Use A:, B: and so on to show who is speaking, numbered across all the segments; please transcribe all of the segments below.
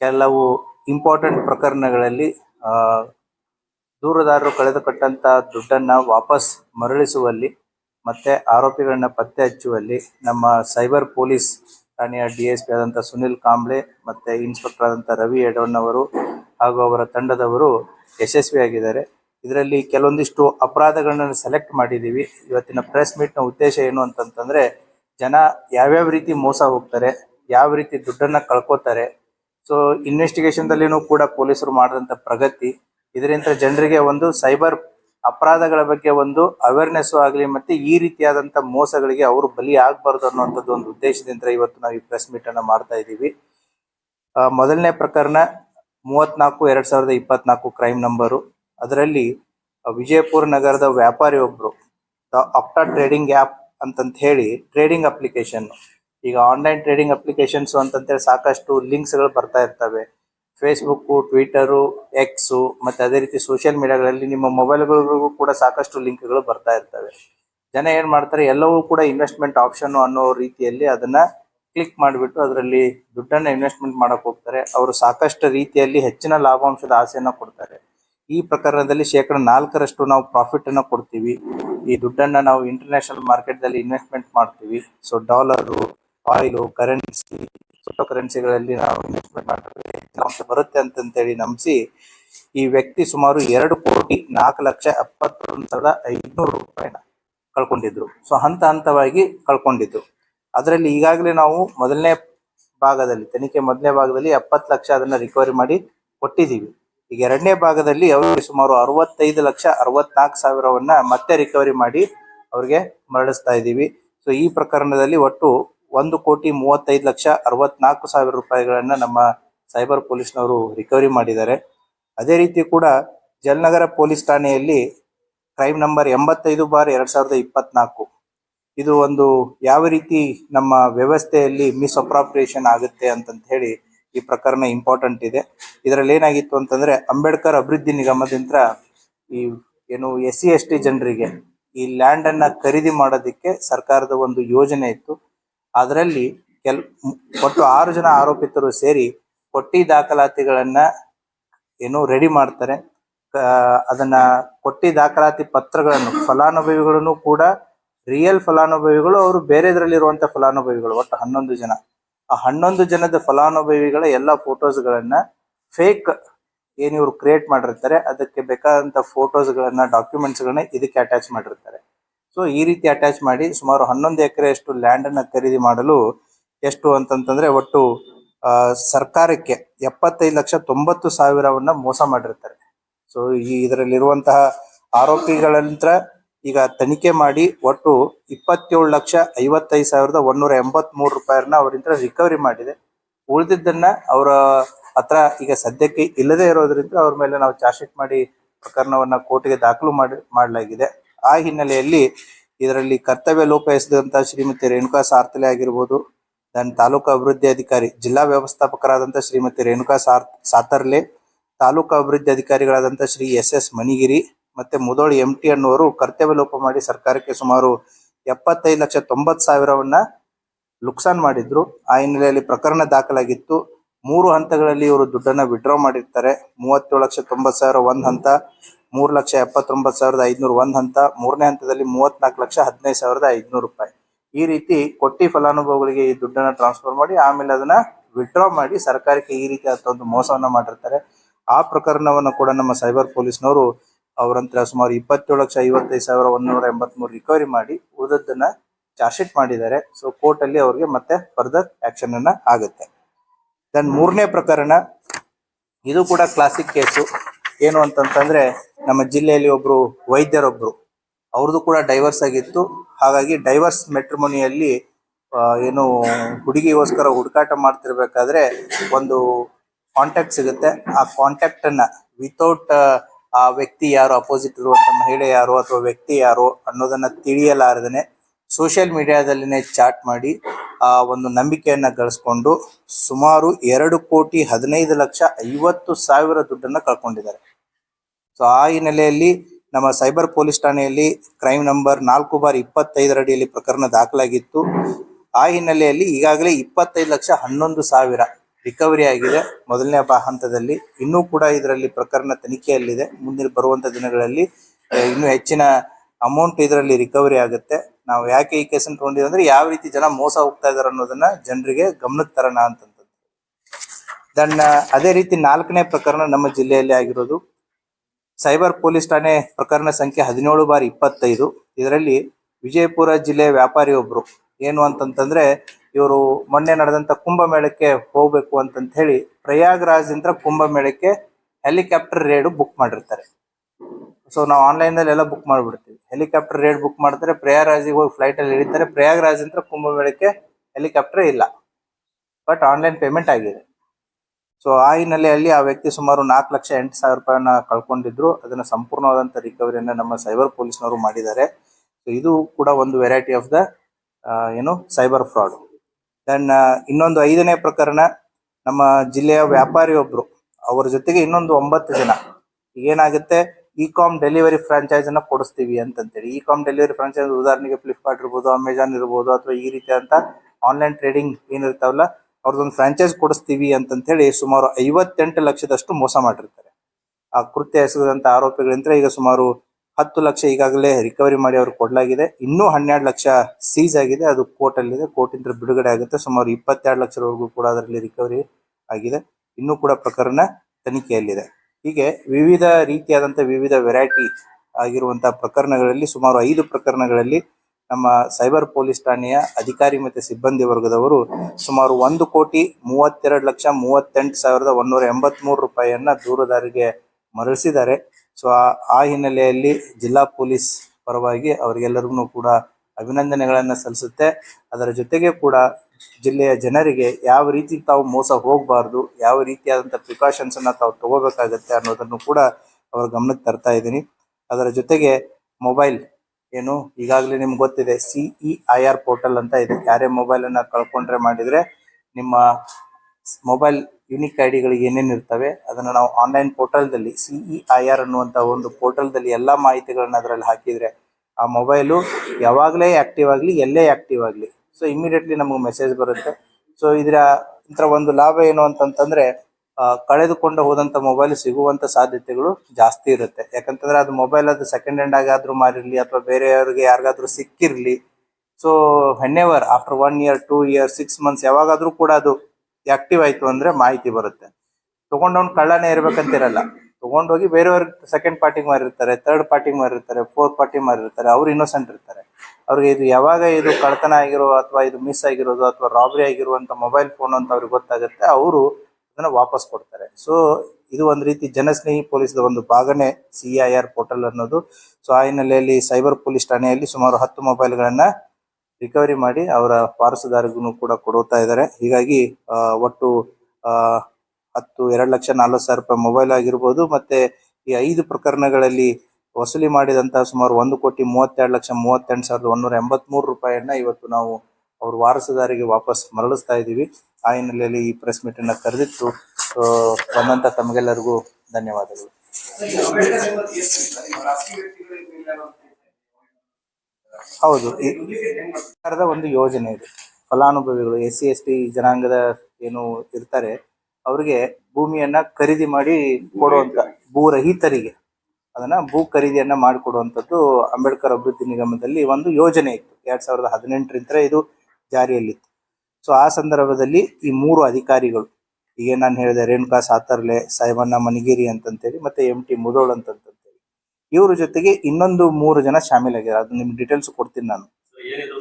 A: ಕೆಲವು ಇಂಪಾರ್ಟೆಂಟ್ ಪ್ರಕರಣಗಳಲ್ಲಿ ದೂರುದಾರರು ಕಳೆದುಕೊಟ್ಟಂತ ದುಡ್ಡನ್ನ ವಾಪಸ್ ಮರಳಿಸುವಲ್ಲಿ ಮತ್ತೆ ಆರೋಪಿಗಳನ್ನ ಪತ್ತೆ ಹಚ್ಚುವಲ್ಲಿ ನಮ್ಮ ಸೈಬರ್ ಪೊಲೀಸ್ ಠಾಣೆಯ ಡಿ ಎಸ್ ಪಿ ಆದಂಥ ಸುನಿಲ್ ಕಾಂಬ್ಳೆ ಮತ್ತೆ ಇನ್ಸ್ಪೆಕ್ಟರ್ ಆದಂತಹ ರವಿ ಎಡವಣ್ಣವರು ಹಾಗೂ ಅವರ ತಂಡದವರು ಯಶಸ್ವಿಯಾಗಿದ್ದಾರೆ. ಇದರಲ್ಲಿ ಕೆಲವೊಂದಿಷ್ಟು ಅಪರಾಧಗಳನ್ನ ಸೆಲೆಕ್ಟ್ ಮಾಡಿದ್ದೀವಿ ಇವತ್ತಿನ ಪ್ರೆಸ್ ಮೀಟ್ನ ಉದ್ದೇಶ ಏನು ಅಂತಂದ್ರೆ ಜನ ಯಾವ್ಯಾವ ರೀತಿ ಮೋಸ ಹೋಗ್ತಾರೆ ಯಾವ ರೀತಿ ದುಡ್ಡನ್ನ ಕಳ್ಕೊತಾರೆ. ಸೊ ಇನ್ವೆಸ್ಟಿಗೇಷನ್ದಲ್ಲಿನೂ ಕೂಡ ಪೊಲೀಸರು ಮಾಡಿದಂಥ ಪ್ರಗತಿ, ಇದರಿಂದ ಜನರಿಗೆ ಒಂದು ಸೈಬರ್ ಅಪರಾಧಗಳ ಬಗ್ಗೆ ಒಂದು ಅವೇರ್ನೆಸ್ ಆಗಲಿ ಮತ್ತೆ ಈ ರೀತಿಯಾದಂಥ ಮೋಸಗಳಿಗೆ ಅವರು ಬಲಿ ಆಗಬಾರ್ದು ಅನ್ನುವಂಥದ್ದು ಒಂದು ಉದ್ದೇಶದಿಂದ ಇವತ್ತು ನಾವು ಈ ಪ್ರೆಸ್ ಮೀಟ್ ಅನ್ನ ಮಾಡ್ತಾ ಇದ್ದೀವಿ. ಮೊದಲನೇ ಪ್ರಕರಣ ಮೂವತ್ನಾಲ್ಕು, ಎರಡ್ ಸಾವಿರದ ಇಪ್ಪತ್ನಾಲ್ಕು ಕ್ರೈಮ್ ನಂಬರು ಅದರಲ್ಲಿ ವಿಜಯಪುರ ನಗರದ ವ್ಯಾಪಾರಿಯೊಬ್ಬರು ದ ಅಪ್ಟಾ ಟ್ರೇಡಿಂಗ್ ಆ್ಯಪ್ ಅಂತಂತ ಹೇಳಿ ಟ್ರೇಡಿಂಗ್ ಅಪ್ಲಿಕೇಶನ್ ಈಗ ಆನ್ಲೈನ್ ಟ್ರೇಡಿಂಗ್ ಅಪ್ಲಿಕೇಶನ್ಸ್ ಅಂತಂತೇಳಿ ಸಾಕಷ್ಟು ಲಿಂಕ್ಸ್ಗಳು ಬರ್ತಾ ಇರ್ತವೆ. ಫೇಸ್ಬುಕ್ ಟ್ವಿಟರು ಎಕ್ಸು ಮತ್ತೆ ಅದೇ ರೀತಿ ಸೋಷಿಯಲ್ ಮೀಡಿಯಾಗಳಲ್ಲಿ ನಿಮ್ಮ ಮೊಬೈಲ್ಗಳಿಗೂ ಕೂಡ ಸಾಕಷ್ಟು ಲಿಂಕ್ಗಳು ಬರ್ತಾ ಇರ್ತವೆ. ಜನ ಏನ್ ಮಾಡ್ತಾರೆ, ಎಲ್ಲವೂ ಕೂಡ ಇನ್ವೆಸ್ಟ್ಮೆಂಟ್ ಆಪ್ಷನ್ ಅನ್ನೋ ರೀತಿಯಲ್ಲಿ ಅದನ್ನ ಕ್ಲಿಕ್ ಮಾಡಿಬಿಟ್ಟು ಅದರಲ್ಲಿ ದುಡ್ಡನ್ನ ಇನ್ವೆಸ್ಟ್ಮೆಂಟ್ ಮಾಡೋಕೆ ಹೋಗ್ತಾರೆ. ಅವರು ಸಾಕಷ್ಟು ರೀತಿಯಲ್ಲಿ ಹೆಚ್ಚಿನ ಲಾಭಾಂಶದ ಆಸೆಯನ್ನ ಕೊಡ್ತಾರೆ. ಈ ಪ್ರಕರಣದಲ್ಲಿ ಶೇಕಡ ನಾಲ್ಕರಷ್ಟು ನಾವು ಪ್ರಾಫಿಟ್ ಅನ್ನ ಕೊಡ್ತೀವಿ. ಈ ದುಡ್ಡನ್ನ ನಾವು ಇಂಟರ್ನ್ಯಾಷನಲ್ ಮಾರ್ಕೆಟ್ ದಲ್ಲಿ ಇನ್ವೆಸ್ಟ್ಮೆಂಟ್ ಮಾಡ್ತೀವಿ. So dollar oil currency crypto ಕರೆನ್ಸಿಗಳಲ್ಲಿ ನಾವು ಇನ್ವೆಸ್ಟ್ಮೆಂಟ್ ಮಾಡಿದ್ರೆ ಅಂಶ ಬರುತ್ತೆ ಅಂತಂತೇಳಿ ನಂಬಿಸಿ, ಈ ವ್ಯಕ್ತಿ ಸುಮಾರು ಎರಡು ಕೋಟಿ ನಾಲ್ಕು ಲಕ್ಷ ಎಪ್ಪತ್ತೊಂದು ಸಾವಿರದ ಐದುನೂರು ರೂಪಾಯಿನ ಕಳ್ಕೊಂಡಿದ್ರು. ಸೊ ಹಂತ ಹಂತವಾಗಿ ಕಳ್ಕೊಂಡಿದ್ರು. ಅದರಲ್ಲಿ ಈಗಾಗಲೇ ನಾವು ಮೊದಲನೇ ಭಾಗದಲ್ಲಿ, ತನಿಖೆ ಮೊದಲನೇ ಭಾಗದಲ್ಲಿ ಎಪ್ಪತ್ತು ಲಕ್ಷ ಅದನ್ನ ರಿಕವರಿ ಮಾಡಿ ಕೊಟ್ಟಿದ್ದೀವಿ. ಈಗ ಎರಡನೇ ಭಾಗದಲ್ಲಿ ಅವರಿಗೆ ಸುಮಾರು ಅರವತ್ತೈದು ಲಕ್ಷ ಅರವತ್ನಾಲ್ಕು ಸಾವಿರವನ್ನ ಮತ್ತೆ ರಿಕವರಿ ಮಾಡಿ ಅವ್ರಿಗೆ ಮರಳಿಸ್ತಾ ಇದ್ದೀವಿ. ಸೊ ಈ ಪ್ರಕರಣದಲ್ಲಿ ಒಟ್ಟು ಒಂದು ಕೋಟಿ ಮೂವತ್ತೈದು ಲಕ್ಷ ಅರವತ್ನಾಲ್ಕು ಸಾವಿರ ರೂಪಾಯಿಗಳನ್ನ ನಮ್ಮ ಸೈಬರ್ ಪೊಲೀಸ್ನವರು ರಿಕವರಿ ಮಾಡಿದ್ದಾರೆ. ಅದೇ ರೀತಿ ಕೂಡ ಜಲನಗರ ಪೊಲೀಸ್ ಠಾಣೆಯಲ್ಲಿ ಕ್ರೈಮ್ ನಂಬರ್ ಎಂಬತ್ತೈದು ಬಾರ್ ಎರಡ್ ಸಾವಿರದ ಇಪ್ಪತ್ನಾಲ್ಕು. ಇದು ಒಂದು ಯಾವ ರೀತಿ ನಮ್ಮ ವ್ಯವಸ್ಥೆಯಲ್ಲಿ ಮಿಸ್ ಅಪ್ರಾಪ್ರಿಯೇಷನ್ ಆಗುತ್ತೆ ಅಂತಂತ ಹೇಳಿ ಈ ಪ್ರಕರಣ ಇಂಪಾರ್ಟೆಂಟ್ ಇದೆ. ಇದರಲ್ಲಿ ಏನಾಗಿತ್ತು ಅಂತಂದ್ರೆ ಅಂಬೇಡ್ಕರ್ ಅಭಿವೃದ್ಧಿ ನಿಗಮದಿಂದ ಈ ಏನು ಎಸ್ ಸಿ ಎಸ್ ಟಿ ಜನರಿಗೆ ಈ ಲ್ಯಾಂಡ್ ಅನ್ನ ಖರೀದಿ ಮಾಡೋದಕ್ಕೆ ಸರ್ಕಾರದ ಒಂದು ಯೋಜನೆ ಇತ್ತು. ಅದರಲ್ಲಿ ಕೆಲ್, ಒಟ್ಟು ಆರು ಜನ ಆರೋಪಿತರು ಸೇರಿ ಕೊಟ್ಟಿ ದಾಖಲಾತಿಗಳನ್ನ ಏನು ರೆಡಿ ಮಾಡ್ತಾರೆ. ಅದನ್ನ ಕೊಟ್ಟಿ ದಾಖಲಾತಿ ಪತ್ರಗಳನ್ನು, ಫಲಾನುಭವಿಗಳನ್ನು ಕೂಡ ರಿಯಲ್ ಫಲಾನುಭವಿಗಳು, ಅವರು ಬೇರೆದ್ರಲ್ಲಿರುವಂತ ಫಲಾನುಭವಿಗಳು, ಒಟ್ಟು ಹನ್ನೊಂದು ಜನ. ಆ ಹನ್ನೊಂದು ಜನದ ಫಲಾನುಭವಿಗಳ ಎಲ್ಲ ಫೋಟೋಸ್ಗಳನ್ನ ಫೇಕ್ ಏನ್ ಇವ್ರು ಕ್ರಿಯೇಟ್ ಮಾಡಿರ್ತಾರೆ, ಅದಕ್ಕೆ ಬೇಕಾದಂತ ಫೋಟೋಸ್ಗಳನ್ನ ಡಾಕ್ಯುಮೆಂಟ್ಸ್ಗಳನ್ನ ಇದಕ್ಕೆ ಅಟ್ಯಾಚ್ ಮಾಡಿರ್ತಾರೆ. ಸೊ ಈ ರೀತಿ ಅಟ್ಯಾಚ್ ಮಾಡಿ ಸುಮಾರು ಹನ್ನೊಂದು ಲ್ಯಾಂಡ್ ಅನ್ನ ಖರೀದಿ ಮಾಡಲು ಎಷ್ಟು ಅಂತಂತಂದ್ರೆ ಒಟ್ಟು ಸರ್ಕಾರಕ್ಕೆ ಎಪ್ಪತ್ತೈದು ಲಕ್ಷ ತೊಂಬತ್ತು ಸಾವಿರವನ್ನ ಮೋಸ ಮಾಡಿರ್ತಾರೆ. ಸೊ ಈ ಇದರಲ್ಲಿರುವಂತಹ ಆರೋಪಿಗಳಂತ್ರ ಈಗ ತನಿಖೆ ಮಾಡಿ ಒಟ್ಟು ಇಪ್ಪತ್ತೇಳು ಲಕ್ಷ ಐವತ್ತೈದು ಸಾವಿರದ ಒಂದೂರ ಎಂಬತ್ ಮೂರು ರೂಪಾಯಿನ ಅವರಿಂದ ರಿಕವರಿ ಮಾಡಿದೆ. ಉಳಿದಿದ್ದನ್ನ ಅವರ ಹತ್ರ ಈಗ ಸದ್ಯಕ್ಕೆ ಇಲ್ಲದೆ ಇರೋದ್ರಿಂದ ಅವ್ರ ಮೇಲೆ ನಾವು ಚಾರ್ಜ್ ಶೀಟ್ ಮಾಡಿ ಪ್ರಕರಣವನ್ನ ಕೋರ್ಟ್ಗೆ ದಾಖಲು ಮಾಡಿ, ಮಾಡಲಾಗಿದೆ. ಆ ಹಿನ್ನೆಲೆಯಲ್ಲಿ ಇದರಲ್ಲಿ ಕರ್ತವ್ಯ ಲೋಪ ಎಸೆದಂತ ಶ್ರೀಮತಿ ರೇಣುಕಾ ಸಾರ್ತಲೆ ಆಗಿರ್ಬೋದು, ದನ್ ತಾಲೂಕು ಅಭಿವೃದ್ಧಿ ಅಧಿಕಾರಿ, ಜಿಲ್ಲಾ ವ್ಯವಸ್ಥಾಪಕರಾದಂತ ಶ್ರೀಮತಿ ರೇಣುಕಾ ಸಾರ್, ಸಾತರ್ಲೆ, ತಾಲೂಕು ಅಭಿವೃದ್ಧಿ ಅಧಿಕಾರಿಗಳಾದಂತ ಶ್ರೀ ಎಸ್ ಎಸ್ ಮಣಿಗಿರಿ ಮತ್ತೆ ಮುದೋಳಿ ಎಂ ಟಿ ಅನ್ನುವರು ಕರ್ತವ್ಯ ಲೋಪ ಮಾಡಿ ಸರ್ಕಾರಕ್ಕೆ ಸುಮಾರು ಎಪ್ಪತ್ತೈದು ಲಕ್ಷ ತೊಂಬತ್ತು ಸಾವಿರವನ್ನ ಲುಕ್ಸಾನ್ ಮಾಡಿದ್ರು. ಆ ಹಿನ್ನೆಲೆಯಲ್ಲಿ ಪ್ರಕರಣ ದಾಖಲಾಗಿತ್ತು. ಮೂರು ಹಂತಗಳಲ್ಲಿ ಇವರು ದುಡ್ಡನ್ನ ವಿಡ್ರಾ ಮಾಡಿರ್ತಾರೆ. ಮೂವತ್ತೇಳು ಲಕ್ಷ ತೊಂಬತ್ ಸಾವಿರ ಒಂದ್ ಹಂತ ಮೂರು ಲಕ್ಷ ಎಪ್ಪತ್ತೊಂಬತ್ತು ಸಾವಿರದ ಐದುನೂರ ಒಂದ್ ಹಂತ, ಮೂರನೇ ಹಂತದಲ್ಲಿ ಮೂವತ್ನಾಲ್ಕು ಲಕ್ಷ ಹದಿನೈದು ಸಾವಿರದ ಐದುನೂರು ರೂಪಾಯಿ. ಈ ರೀತಿ ಕೊಟ್ಟಿ ಫಲಾನುಭವಿಗಳಿಗೆ ಈ ದುಡ್ಡನ್ನ ಟ್ರಾನ್ಸ್ಫರ್ ಮಾಡಿ, ಆಮೇಲೆ ಅದನ್ನ ವಿಡ್ರಾ ಮಾಡಿ ಸರ್ಕಾರಕ್ಕೆ ಈ ರೀತಿಯಾದ ಒಂದು ಮೋಸವನ್ನ ಮಾಡಿರ್ತಾರೆ. ಆ ಪ್ರಕರಣವನ್ನು ಕೂಡ ನಮ್ಮ ಸೈಬರ್ ಪೊಲೀಸ್ನವರು ಅವರಂತರ ಸುಮಾರು ಇಪ್ಪತ್ತೇಳು ಲಕ್ಷ ಐವತ್ತೈದು ಸಾವಿರ ಒಂದೂರ ಎಂಬತ್ಮೂರು ರಿಕವರಿ ಮಾಡಿ, ಉಳಿದದ್ದನ್ನ ಚಾರ್ಜ್ ಶೀಟ್ ಮಾಡಿದ್ದಾರೆ. ಸೊ ಕೋರ್ಟ್ ಅಲ್ಲಿ ಅವ್ರಿಗೆ ಮತ್ತೆ ಫರ್ದರ್ ಆಕ್ಷನ್ ಅನ್ನ ಆಗುತ್ತೆ. ದೆನ್ ಮೂರನೇ ಪ್ರಕರಣ, ಇದು ಕೂಡ ಕ್ಲಾಸಿಕ್ ಕೇಸು ಏನು ಅಂತಂತಂದ್ರೆ ನಮ್ಮ ಜಿಲ್ಲೆಯಲ್ಲಿ ಒಬ್ರು ವೈದ್ಯರೊಬ್ರು. ಅವ್ರದ್ದು ಕೂಡ ಡೈವರ್ಸ್ ಆಗಿತ್ತು. ಹಾಗಾಗಿ ಡೈವರ್ಸ್ ಮೆಟ್ರಿಮೋನಿಯಲ್ಲಿ ಏನು ಹುಡುಗಿಗೋಸ್ಕರ ಹುಡುಕಾಟ ಮಾಡ್ತಿರ್ಬೇಕಾದ್ರೆ ಒಂದು ಕಾಂಟ್ಯಾಕ್ಟ್ ಸಿಗುತ್ತೆ. ಆ ಕಾಂಟ್ಯಾಕ್ಟ್ ಅನ್ನ ವಿತೌಟ್ ಆ ವ್ಯಕ್ತಿ ಯಾರು ಅಪೋಸಿಟ್ ಇರುವಂತ ಮಹಿಳೆ ಯಾರು ಅಥವಾ ವ್ಯಕ್ತಿ ಯಾರು ಅನ್ನೋದನ್ನ ತಿಳಿಯಲಾರದೇನೆ ಸೋಷಿಯಲ್ ಮೀಡಿಯಾದಲ್ಲಿನೇ ಚಾಟ್ ಮಾಡಿ, ಆ ಒಂದು ನಂಬಿಕೆಯನ್ನ ಗಳಿಸ್ಕೊಂಡು ಸುಮಾರು ಎರಡು ಕೋಟಿ ಹದಿನೈದು ಲಕ್ಷ ಐವತ್ತು ಸಾವಿರ ದುಡ್ಡನ್ನ ಕಳ್ಕೊಂಡಿದ್ದಾರೆ. ಸೊ ಆ ಹಿನ್ನೆಲೆಯಲ್ಲಿ ನಮ್ಮ ಸೈಬರ್ ಪೊಲೀಸ್ ಠಾಣೆಯಲ್ಲಿ ಕ್ರೈಮ್ ನಂಬರ್ ನಾಲ್ಕು ಬಾರ್ ಇಪ್ಪತ್ತೈದರ ಅಡಿಯಲ್ಲಿ ಪ್ರಕರಣ ದಾಖಲಾಗಿತ್ತು. ಆ ಹಿನ್ನೆಲೆಯಲ್ಲಿ ಈಗಾಗಲೇ ಇಪ್ಪತ್ತೈದು ಲಕ್ಷ ಹನ್ನೊಂದು ಸಾವಿರ ರಿಕವರಿ ಆಗಿದೆ ಮೊದಲನೇ ಹಂತದಲ್ಲಿ. ಇನ್ನೂ ಕೂಡ ಇದರಲ್ಲಿ ಪ್ರಕರಣ ತನಿಖೆಯಲ್ಲಿದೆ. ಮುಂದಿನ ಬರುವಂತ ದಿನಗಳಲ್ಲಿ ಇನ್ನೂ ಹೆಚ್ಚಿನ ಅಮೌಂಟ್ ಇದರಲ್ಲಿ ರಿಕವರಿ ಆಗುತ್ತೆ. ನಾವು ಯಾಕೆ ಈ ಕೇಸನ್ನು ತಗೊಂಡಿದ್ದೀವಿ ಅಂದ್ರೆ ಯಾವ ರೀತಿ ಜನ ಮೋಸ ಹೋಗ್ತಾ ಇದಾರೆ ಅನ್ನೋದನ್ನ ಜನರಿಗೆ ಗಮನಕ್ಕೆ ತರೋಣ ಅಂತಂತ ದನ್ ಅದೇ ರೀತಿ ನಾಲ್ಕನೇ ಪ್ರಕರಣ ನಮ್ಮ ಜಿಲ್ಲೆಯಲ್ಲಿ ಆಗಿರೋದು. ಸೈಬರ್ ಪೊಲೀಸ್ ಠಾಣೆ ಪ್ರಕರಣ ಸಂಖ್ಯೆ ಹದಿನೇಳು ಬಾರಿ ಇಪ್ಪತ್ತೈದು. ಇದರಲ್ಲಿ ವಿಜಯಪುರ ಜಿಲ್ಲೆಯ ವ್ಯಾಪಾರಿ ಒಬ್ರು. ಏನು ಅಂತಂತಂದ್ರೆ, ಇವರು ಮೊನ್ನೆ ನಡೆದಂತ ಕುಂಭಮೇಳಕ್ಕೆ ಹೋಗ್ಬೇಕು ಅಂತಂತ ಹೇಳಿ ಪ್ರಯಾಗ್ರಾಜ್ದಿಂದ ಕುಂಭಮೇಳಕ್ಕೆ ಹೆಲಿಕಾಪ್ಟರ್ ರೇಡು ಬುಕ್ ಮಾಡಿರ್ತಾರೆ. ಸೊ ನಾವು ಆನ್ಲೈನ್ನಲ್ಲಿ ಎಲ್ಲ ಬುಕ್ ಮಾಡ್ಬಿಡ್ತೀವಿ. ಹೆಲಿಕಾಪ್ಟರ್ ರೇಟ್ ಬುಕ್ ಮಾಡಿದ್ರೆ ಪ್ರಯಾಗ್ರಾಜಿಗೆ ಹೋಗಿ ಫ್ಲೈಟ್ ಅಲ್ಲಿ ಇಳಿತಾರೆ ಪ್ರಯಾಗ್ರಾಜ್ ಅಂತ ಕುಂಭಮೇಳಕ್ಕೆ ಹೆಲಿಕಾಪ್ಟರ್ ಇಲ್ಲ. ಬಟ್ ಆನ್ಲೈನ್ ಪೇಮೆಂಟ್ ಆಗಿದೆ. ಸೊ ಆ ಹಿನ್ನೆಲೆಯಲ್ಲಿ ಆ ವ್ಯಕ್ತಿ ಸುಮಾರು ನಾಲ್ಕು ಲಕ್ಷ ಎಂಟು ಸಾವಿರ ರೂಪಾಯಿನ ಕಳ್ಕೊಂಡಿದ್ರು. ಅದನ್ನ ಸಂಪೂರ್ಣವಾದಂತ ರಿಕವರಿಯನ್ನ ನಮ್ಮ ಸೈಬರ್ ಪೊಲೀಸ್ನವರು ಮಾಡಿದ್ದಾರೆ. ಸೊ ಇದು ಕೂಡ ಒಂದು ವೆರೈಟಿ ಆಫ್ ದ ಏನು ಸೈಬರ್ ಫ್ರಾಡ್ ದೆನ್ ಇನ್ನೊಂದು ಐದನೇ ಪ್ರಕರಣ, ನಮ್ಮ ಜಿಲ್ಲೆಯ ವ್ಯಾಪಾರಿ ಒಬ್ರು ಅವರ ಜೊತೆಗೆ ಇನ್ನೊಂದು ಒಂಬತ್ತು ಜನ. ಏನಾಗುತ್ತೆ ಇ ಕಾಮ್ ಡೆಲಿವರಿ ಫ್ರಾಂಚೈಸ್ ಅನ್ನ ಕೊಡಿಸ್ತೀವಿ ಅಂತಂತೇಳಿ. ಇ ಕಾಮ್ ಡೆಲಿವರಿ ಫ್ರಾಂಚೈಸ್ ಉದಾಹರಣೆಗೆ ಫ್ಲಿಪ್ಕಾರ್ಟ್ ಇರ್ಬೋದು ಅಮೆಜಾನ್ ಇರ್ಬೋದು, ಅಥವಾ ಈ ರೀತಿಯಾದಂಥ ಆನ್ಲೈನ್ ಟ್ರೇಡಿಂಗ್ ಏನಿರ್ತಾವಲ್ಲ ಅವ್ರದ್ದೊಂದು ಫ್ರಾಂಚೈಸ್ ಕೊಡಿಸ್ತೀವಿ ಅಂತ ಹೇಳಿ ಸುಮಾರು ಐವತ್ತೆಂಟು ಲಕ್ಷದಷ್ಟು ಮೋಸ ಮಾಡಿರ್ತಾರೆ. ಆ ಕೃತ್ಯ ಎಸಗಿದಂಥ ಆರೋಪಿಗಳಿಂದ ಈಗ ಸುಮಾರು ಹತ್ತು ಲಕ್ಷ ಈಗಾಗಲೇ ರಿಕವರಿ ಮಾಡಿ ಅವ್ರಿಗೆ ಕೊಡಲಾಗಿದೆ. ಇನ್ನೂ ಹನ್ನೆರಡು ಲಕ್ಷ ಸೀಸ್ ಆಗಿದೆ. ಅದು ಕೋರ್ಟಲ್ಲಿದೆ ಕೋರ್ಟಿಂದ ಬಿಡುಗಡೆ ಆಗುತ್ತೆ. ಸುಮಾರು ಇಪ್ಪತ್ತೆರಡು ಲಕ್ಷದವರೆಗೂ ಕೂಡ ಅದರಲ್ಲಿ ರಿಕವರಿ ಆಗಿದೆ. ಇನ್ನೂ ಕೂಡ ಪ್ರಕರಣ ತನಿಖೆಯಲ್ಲಿದೆ. ಹೀಗೆ ವಿವಿಧ ರೀತಿಯಾದಂಥ ವಿವಿಧ ವೆರೈಟಿ ಆಗಿರುವಂತಹ ಪ್ರಕರಣಗಳಲ್ಲಿ ಸುಮಾರು ಐದು ಪ್ರಕರಣಗಳಲ್ಲಿ ನಮ್ಮ ಸೈಬರ್ ಪೊಲೀಸ್ ಠಾಣೆಯ ಅಧಿಕಾರಿ ಮತ್ತು ಸಿಬ್ಬಂದಿ ವರ್ಗದವರು ಸುಮಾರು ಒಂದು ಕೋಟಿ ಮೂವತ್ತೆರಡು ಲಕ್ಷ ಮೂವತ್ತೆಂಟು ಸಾವಿರದ ಒಂದೂರ ಎಂಬತ್ಮೂರು ರೂಪಾಯಿಯನ್ನು ದೂರದಾರಿಗೆ ಮರಳಿಸಿದ್ದಾರೆ. ಸೊ ಆ ಹಿನ್ನೆಲೆಯಲ್ಲಿ ಜಿಲ್ಲಾ ಪೊಲೀಸ್ ಪರವಾಗಿ ಅವರಿಗೆಲ್ಲರಿಗೂ ಕೂಡ ಅಭಿನಂದನೆಗಳನ್ನ ಸಲ್ಲಿಸುತ್ತೆ. ಅದರ ಜೊತೆಗೆ ಕೂಡ ಜಿಲ್ಲೆಯ ಜನರಿಗೆ ಯಾವ ರೀತಿ ತಾವು ಮೋಸ ಹೋಗಬಾರ್ದು, ಯಾವ ರೀತಿಯಾದಂಥ ಪ್ರಿಕಾಷನ್ಸ್ ಅನ್ನ ತಾವು ತಗೋಬೇಕಾಗತ್ತೆ ಅನ್ನೋದನ್ನು ಕೂಡ ಅವರ ಗಮನಕ್ಕೆ ತರ್ತಾ ಇದ್ದೀನಿ. ಅದರ ಜೊತೆಗೆ ಮೊಬೈಲ್ ಏನು ಈಗಾಗಲೇ ನಿಮ್ಗೆ ಗೊತ್ತಿದೆ ಸಿಇ ಐ ಆರ್ ಪೋರ್ಟಲ್ ಅಂತ ಇದೆ. ಯಾರೇ ಮೊಬೈಲ್ ಅನ್ನ ಕಳ್ಕೊಂಡ್ರೆ ಮಾಡಿದ್ರೆ ನಿಮ್ಮ ಮೊಬೈಲ್ ಯುನಿಕ್ ಐಡಿಗಳಿಗೆ ಏನೇನು ಇರ್ತವೆ, ಅದನ್ನ ನಾವು ಆನ್ಲೈನ್ ಪೋರ್ಟಲ್ದಲ್ಲಿ ಸಿಇ ಐ ಆರ್ ಅನ್ನುವಂತ ಒಂದು ಪೋರ್ಟಲ್ದಲ್ಲಿ ಎಲ್ಲಾ ಮಾಹಿತಿಗಳನ್ನ ಅದರಲ್ಲಿ ಹಾಕಿದ್ರೆ ಆ ಮೊಬೈಲು ಯಾವಾಗಲೇ ಆಕ್ಟಿವ್ ಆಗಲಿ, ಎಲ್ಲೇ ಆಕ್ಟಿವ್ ಆಗಲಿ. ಸೊ ಇಮಿಡಿಯೇಟ್ಲಿ ನಮಗೆ ಮೆಸೇಜ್ ಬರುತ್ತೆ. ಸೊ ಇದರ ಇಂಥ ಒಂದು ಲಾಭ ಏನು ಅಂತಂತಂದರೆ ಕಳೆದುಕೊಂಡು ಹೋದಂಥ ಮೊಬೈಲ್ ಸಿಗುವಂಥ ಸಾಧ್ಯತೆಗಳು ಜಾಸ್ತಿ ಇರುತ್ತೆ. ಯಾಕಂತಂದ್ರೆ ಅದು ಮೊಬೈಲ್ ಅದು ಸೆಕೆಂಡ್ ಹ್ಯಾಂಡ್ ಆಗಾದರೂ ಮಾರಿರಲಿ, ಅಥವಾ ಬೇರೆಯವ್ರಿಗೆ ಯಾರಿಗಾದರೂ ಸಿಕ್ಕಿರಲಿ. So whenever after one year two year six months ಯಾವಾಗಾದರೂ ಕೂಡ ಅದು ಆಕ್ಟಿವ್ ಆಯ್ತು ಅಂದ್ರೆ ಮಾಹಿತಿ ಬರುತ್ತೆ. ತೊಗೊಂಡವ್ನು ಕಳ್ಳನೇ ಇರ್ಬೇಕಂತಿರಲ್ಲ. ತಗೊಂಡೋಗಿ ಬೇರೆಯವ್ರಿಗೆ ಸೆಕೆಂಡ್ ಪಾರ್ಟಿಗೆ ಮಾರಿರ್ತಾರೆ ಥರ್ಡ್ ಪಾರ್ಟಿಗೆ ಮಾರಿರ್ತಾರೆ ಫೋರ್ತ್ ಪಾರ್ಟಿ ಮಾರಿರ್ತಾರೆ, ಅವ್ರು ಇನ್ನೋಸೆಂಟ್ ಇರ್ತಾರೆ. ಅವ್ರಿಗೆ ಇದು ಯಾವಾಗ ಇದು ಕಳ್ತನ ಆಗಿರೋ ಅಥವಾ ಇದು ಮಿಸ್ ಆಗಿರೋದು ಅಥವಾ ರಾಬರಿ ಆಗಿರುವಂತ ಮೊಬೈಲ್ ಫೋನ್ ಅಂತ ಅವ್ರಿಗೆ ಗೊತ್ತಾಗುತ್ತೆ, ಅವರು ಅದನ್ನ ವಾಪಸ್ ಕೊಡ್ತಾರೆ. ಸೊ ಇದು ಒಂದು ರೀತಿ ಜನಸ್ನೇಹಿ ಪೊಲೀಸ್ದ ಒಂದು ಭಾಗನೇ ಸಿ ಐ ಆರ್ ಪೋರ್ಟಲ್ ಅನ್ನೋದು. ಸೊ ಆ ಹಿನ್ನೆಲೆಯಲ್ಲಿ ಸೈಬರ್ ಪೊಲೀಸ್ ಠಾಣೆಯಲ್ಲಿ ಸುಮಾರು ಹತ್ತು ಮೊಬೈಲ್ಗಳನ್ನು ರಿಕವರಿ ಮಾಡಿ ಅವರ ವಾರಸುದಾರಿಗೂ ಕೂಡ ಕೊಡುತ್ತಾ ಇದ್ದಾರೆ. ಹೀಗಾಗಿ ಒಟ್ಟು ಹತ್ತು, ಎರಡು ಲಕ್ಷ ನಲ್ವತ್ತು ಸಾವಿರ ರೂಪಾಯಿ ಮೊಬೈಲ್ ಆಗಿರ್ಬೋದು, ಮತ್ತೆ ಈ ಐದು ಪ್ರಕರಣಗಳಲ್ಲಿ ವಸೂಲಿ ಮಾಡಿದಂತಹ ಸುಮಾರು ಒಂದು ಕೋಟಿ ಮೂವತ್ತೆರಡು ಲಕ್ಷ ಮೂವತ್ತೆಂಟು ಸಾವಿರದ ಒಂದೂರ ಎಂಬತ್ಮೂರು ರೂಪಾಯಿಯನ್ನ ಇವತ್ತು ನಾವು ಅವ್ರ ವಾರಸುದಾರಿಗೆ ವಾಪಸ್ ಮರಳಿಸ್ತಾ ಇದ್ದೀವಿ. ಆ ಹಿನ್ನೆಲೆಯಲ್ಲಿ ಈ ಪ್ರೆಸ್ ಮೀಟ್ ಅನ್ನ ಕರೆದಿತ್ತು ಬಂದಂತ ತಮಗೆಲ್ಲರಿಗೂ ಧನ್ಯವಾದಗಳು. ಹೌದು ಸರ್ಕಾರದ ಒಂದು ಯೋಜನೆ ಇದೆ. ಫಲಾನುಭವಿಗಳು, ಎಸ್ ಸಿ ಜನಾಂಗದ ಏನು ಇರ್ತಾರೆ ಅವರಿಗೆ ಭೂಮಿಯನ್ನ ಖರೀದಿ ಮಾಡಿ ಕೊಡುವಂತ ಭೂರಹಿತರಿಗೆ. ಅದನ್ನ ಭೂ ಖರೀದಿಯನ್ನ ಮಾಡಿಕೊಡುವಂತದ್ದು ಅಂಬೇಡ್ಕರ್ ಅಭಿವೃದ್ಧಿ ನಿಗಮದಲ್ಲಿ ಒಂದು ಯೋಜನೆ ಇತ್ತು. ಎರಡ್ ಸಾವಿರದ ಹದಿನೆಂಟರಿಂದ ಇದು ಜಾರಿಯಲ್ಲಿತ್ತು. ಸೊ ಆ ಸಂದರ್ಭದಲ್ಲಿ ಈ ಮೂರು ಅಧಿಕಾರಿಗಳು ಈಗ ನಾನು ಹೇಳಿದೆ ರೇಣುಕಾ ಸಾತರ್ಲೆ ಸಾಯಿಬಣ್ಣ ಮನಿಗಿರಿ ಅಂತಂತೇಳಿ, ಮತ್ತೆ ಎಂ ಟಿ ಮುದೋಳ್ ಅಂತಂತೇಳಿ ಇವ್ರ ಜೊತೆಗೆ ಇನ್ನೊಂದು ಮೂರು ಜನ ಶಾಮೀಲಾಗಿದ್ದಾರೆ. ಅದು ನಿಮ್ಗೆ ಡೀಟೇಲ್ಸ್ ಕೊಡ್ತೀನಿ ನಾನು.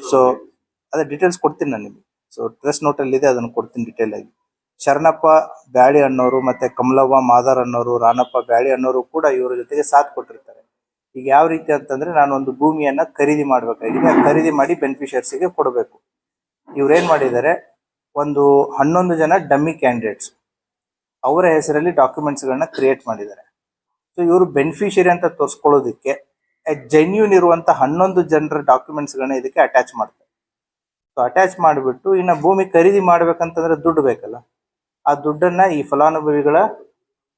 A: ಸೊ ಅದೇ ಡೀಟೇಲ್ಸ್ ಕೊಡ್ತೀನಿ ನಾನು ನಿಮಗೆ. ಸೊ ಪ್ರೆಸ್ ನೋಟ್ ಅಲ್ಲಿ ಇದೆ ಅದನ್ನು ಕೊಡ್ತೀನಿ ಡೀಟೇಲ್ ಆಗಿ. ಶರಣಪ್ಪ ಬ್ಯಾಳಿ ಅನ್ನೋರು ಮತ್ತೆ ಕಮಲವ್ವ ಮಾದರ್ ಅನ್ನೋರು ರಾಣಪ್ಪ ಬ್ಯಾಳಿ ಅನ್ನೋರು ಕೂಡ ಇವರ ಜೊತೆಗೆ ಸಾಥ್ ಕೊಟ್ಟಿರ್ತಾರೆ. ಈಗ ಯಾವ ರೀತಿ ಅಂತಂದ್ರೆ ನಾನು ಒಂದು ಭೂಮಿಯನ್ನ ಖರೀದಿ ಮಾಡ್ಬೇಕಾಗಿದೆ. ಖರೀದಿ ಮಾಡಿ ಬೆನಿಫಿಷಿಯರ್ಸಿಗೆ ಕೊಡಬೇಕು. ಇವ್ರೇನ್ ಮಾಡಿದ್ದಾರೆ? ಒಂದು ಹನ್ನೊಂದು ಜನ ಡಮ್ಮಿ ಕ್ಯಾಂಡಿಡೇಟ್ಸ್ ಅವರ ಹೆಸರಲ್ಲಿ ಡಾಕ್ಯುಮೆಂಟ್ಸ್ ಗಳನ್ನ ಕ್ರಿಯೇಟ್ ಮಾಡಿದ್ದಾರೆ. ಸೊ ಇವರು ಬೆನಿಫಿಷಿಯರಿ ಅಂತ ತೋರಿಸ್ಕೊಳ್ಳೋದಕ್ಕೆ ಜೆನ್ಯೂನ್ ಇರುವಂತ ಹನ್ನೊಂದು ಜನರ ಡಾಕ್ಯುಮೆಂಟ್ಸ್ ಗಳನ್ನ ಇದಕ್ಕೆ ಅಟ್ಯಾಚ್ ಮಾಡ್ತಾರೆ. ಸೊ ಅಟ್ಯಾಚ್ ಮಾಡಿಬಿಟ್ಟು ಇನ್ನ ಭೂಮಿ ಖರೀದಿ ಮಾಡ್ಬೇಕಂತಂದ್ರೆ ದುಡ್ಡು ಬೇಕಲ್ಲ? ಆ ದುಡ್ಡನ್ನ ಈ ಫಲಾನುಭವಿಗಳ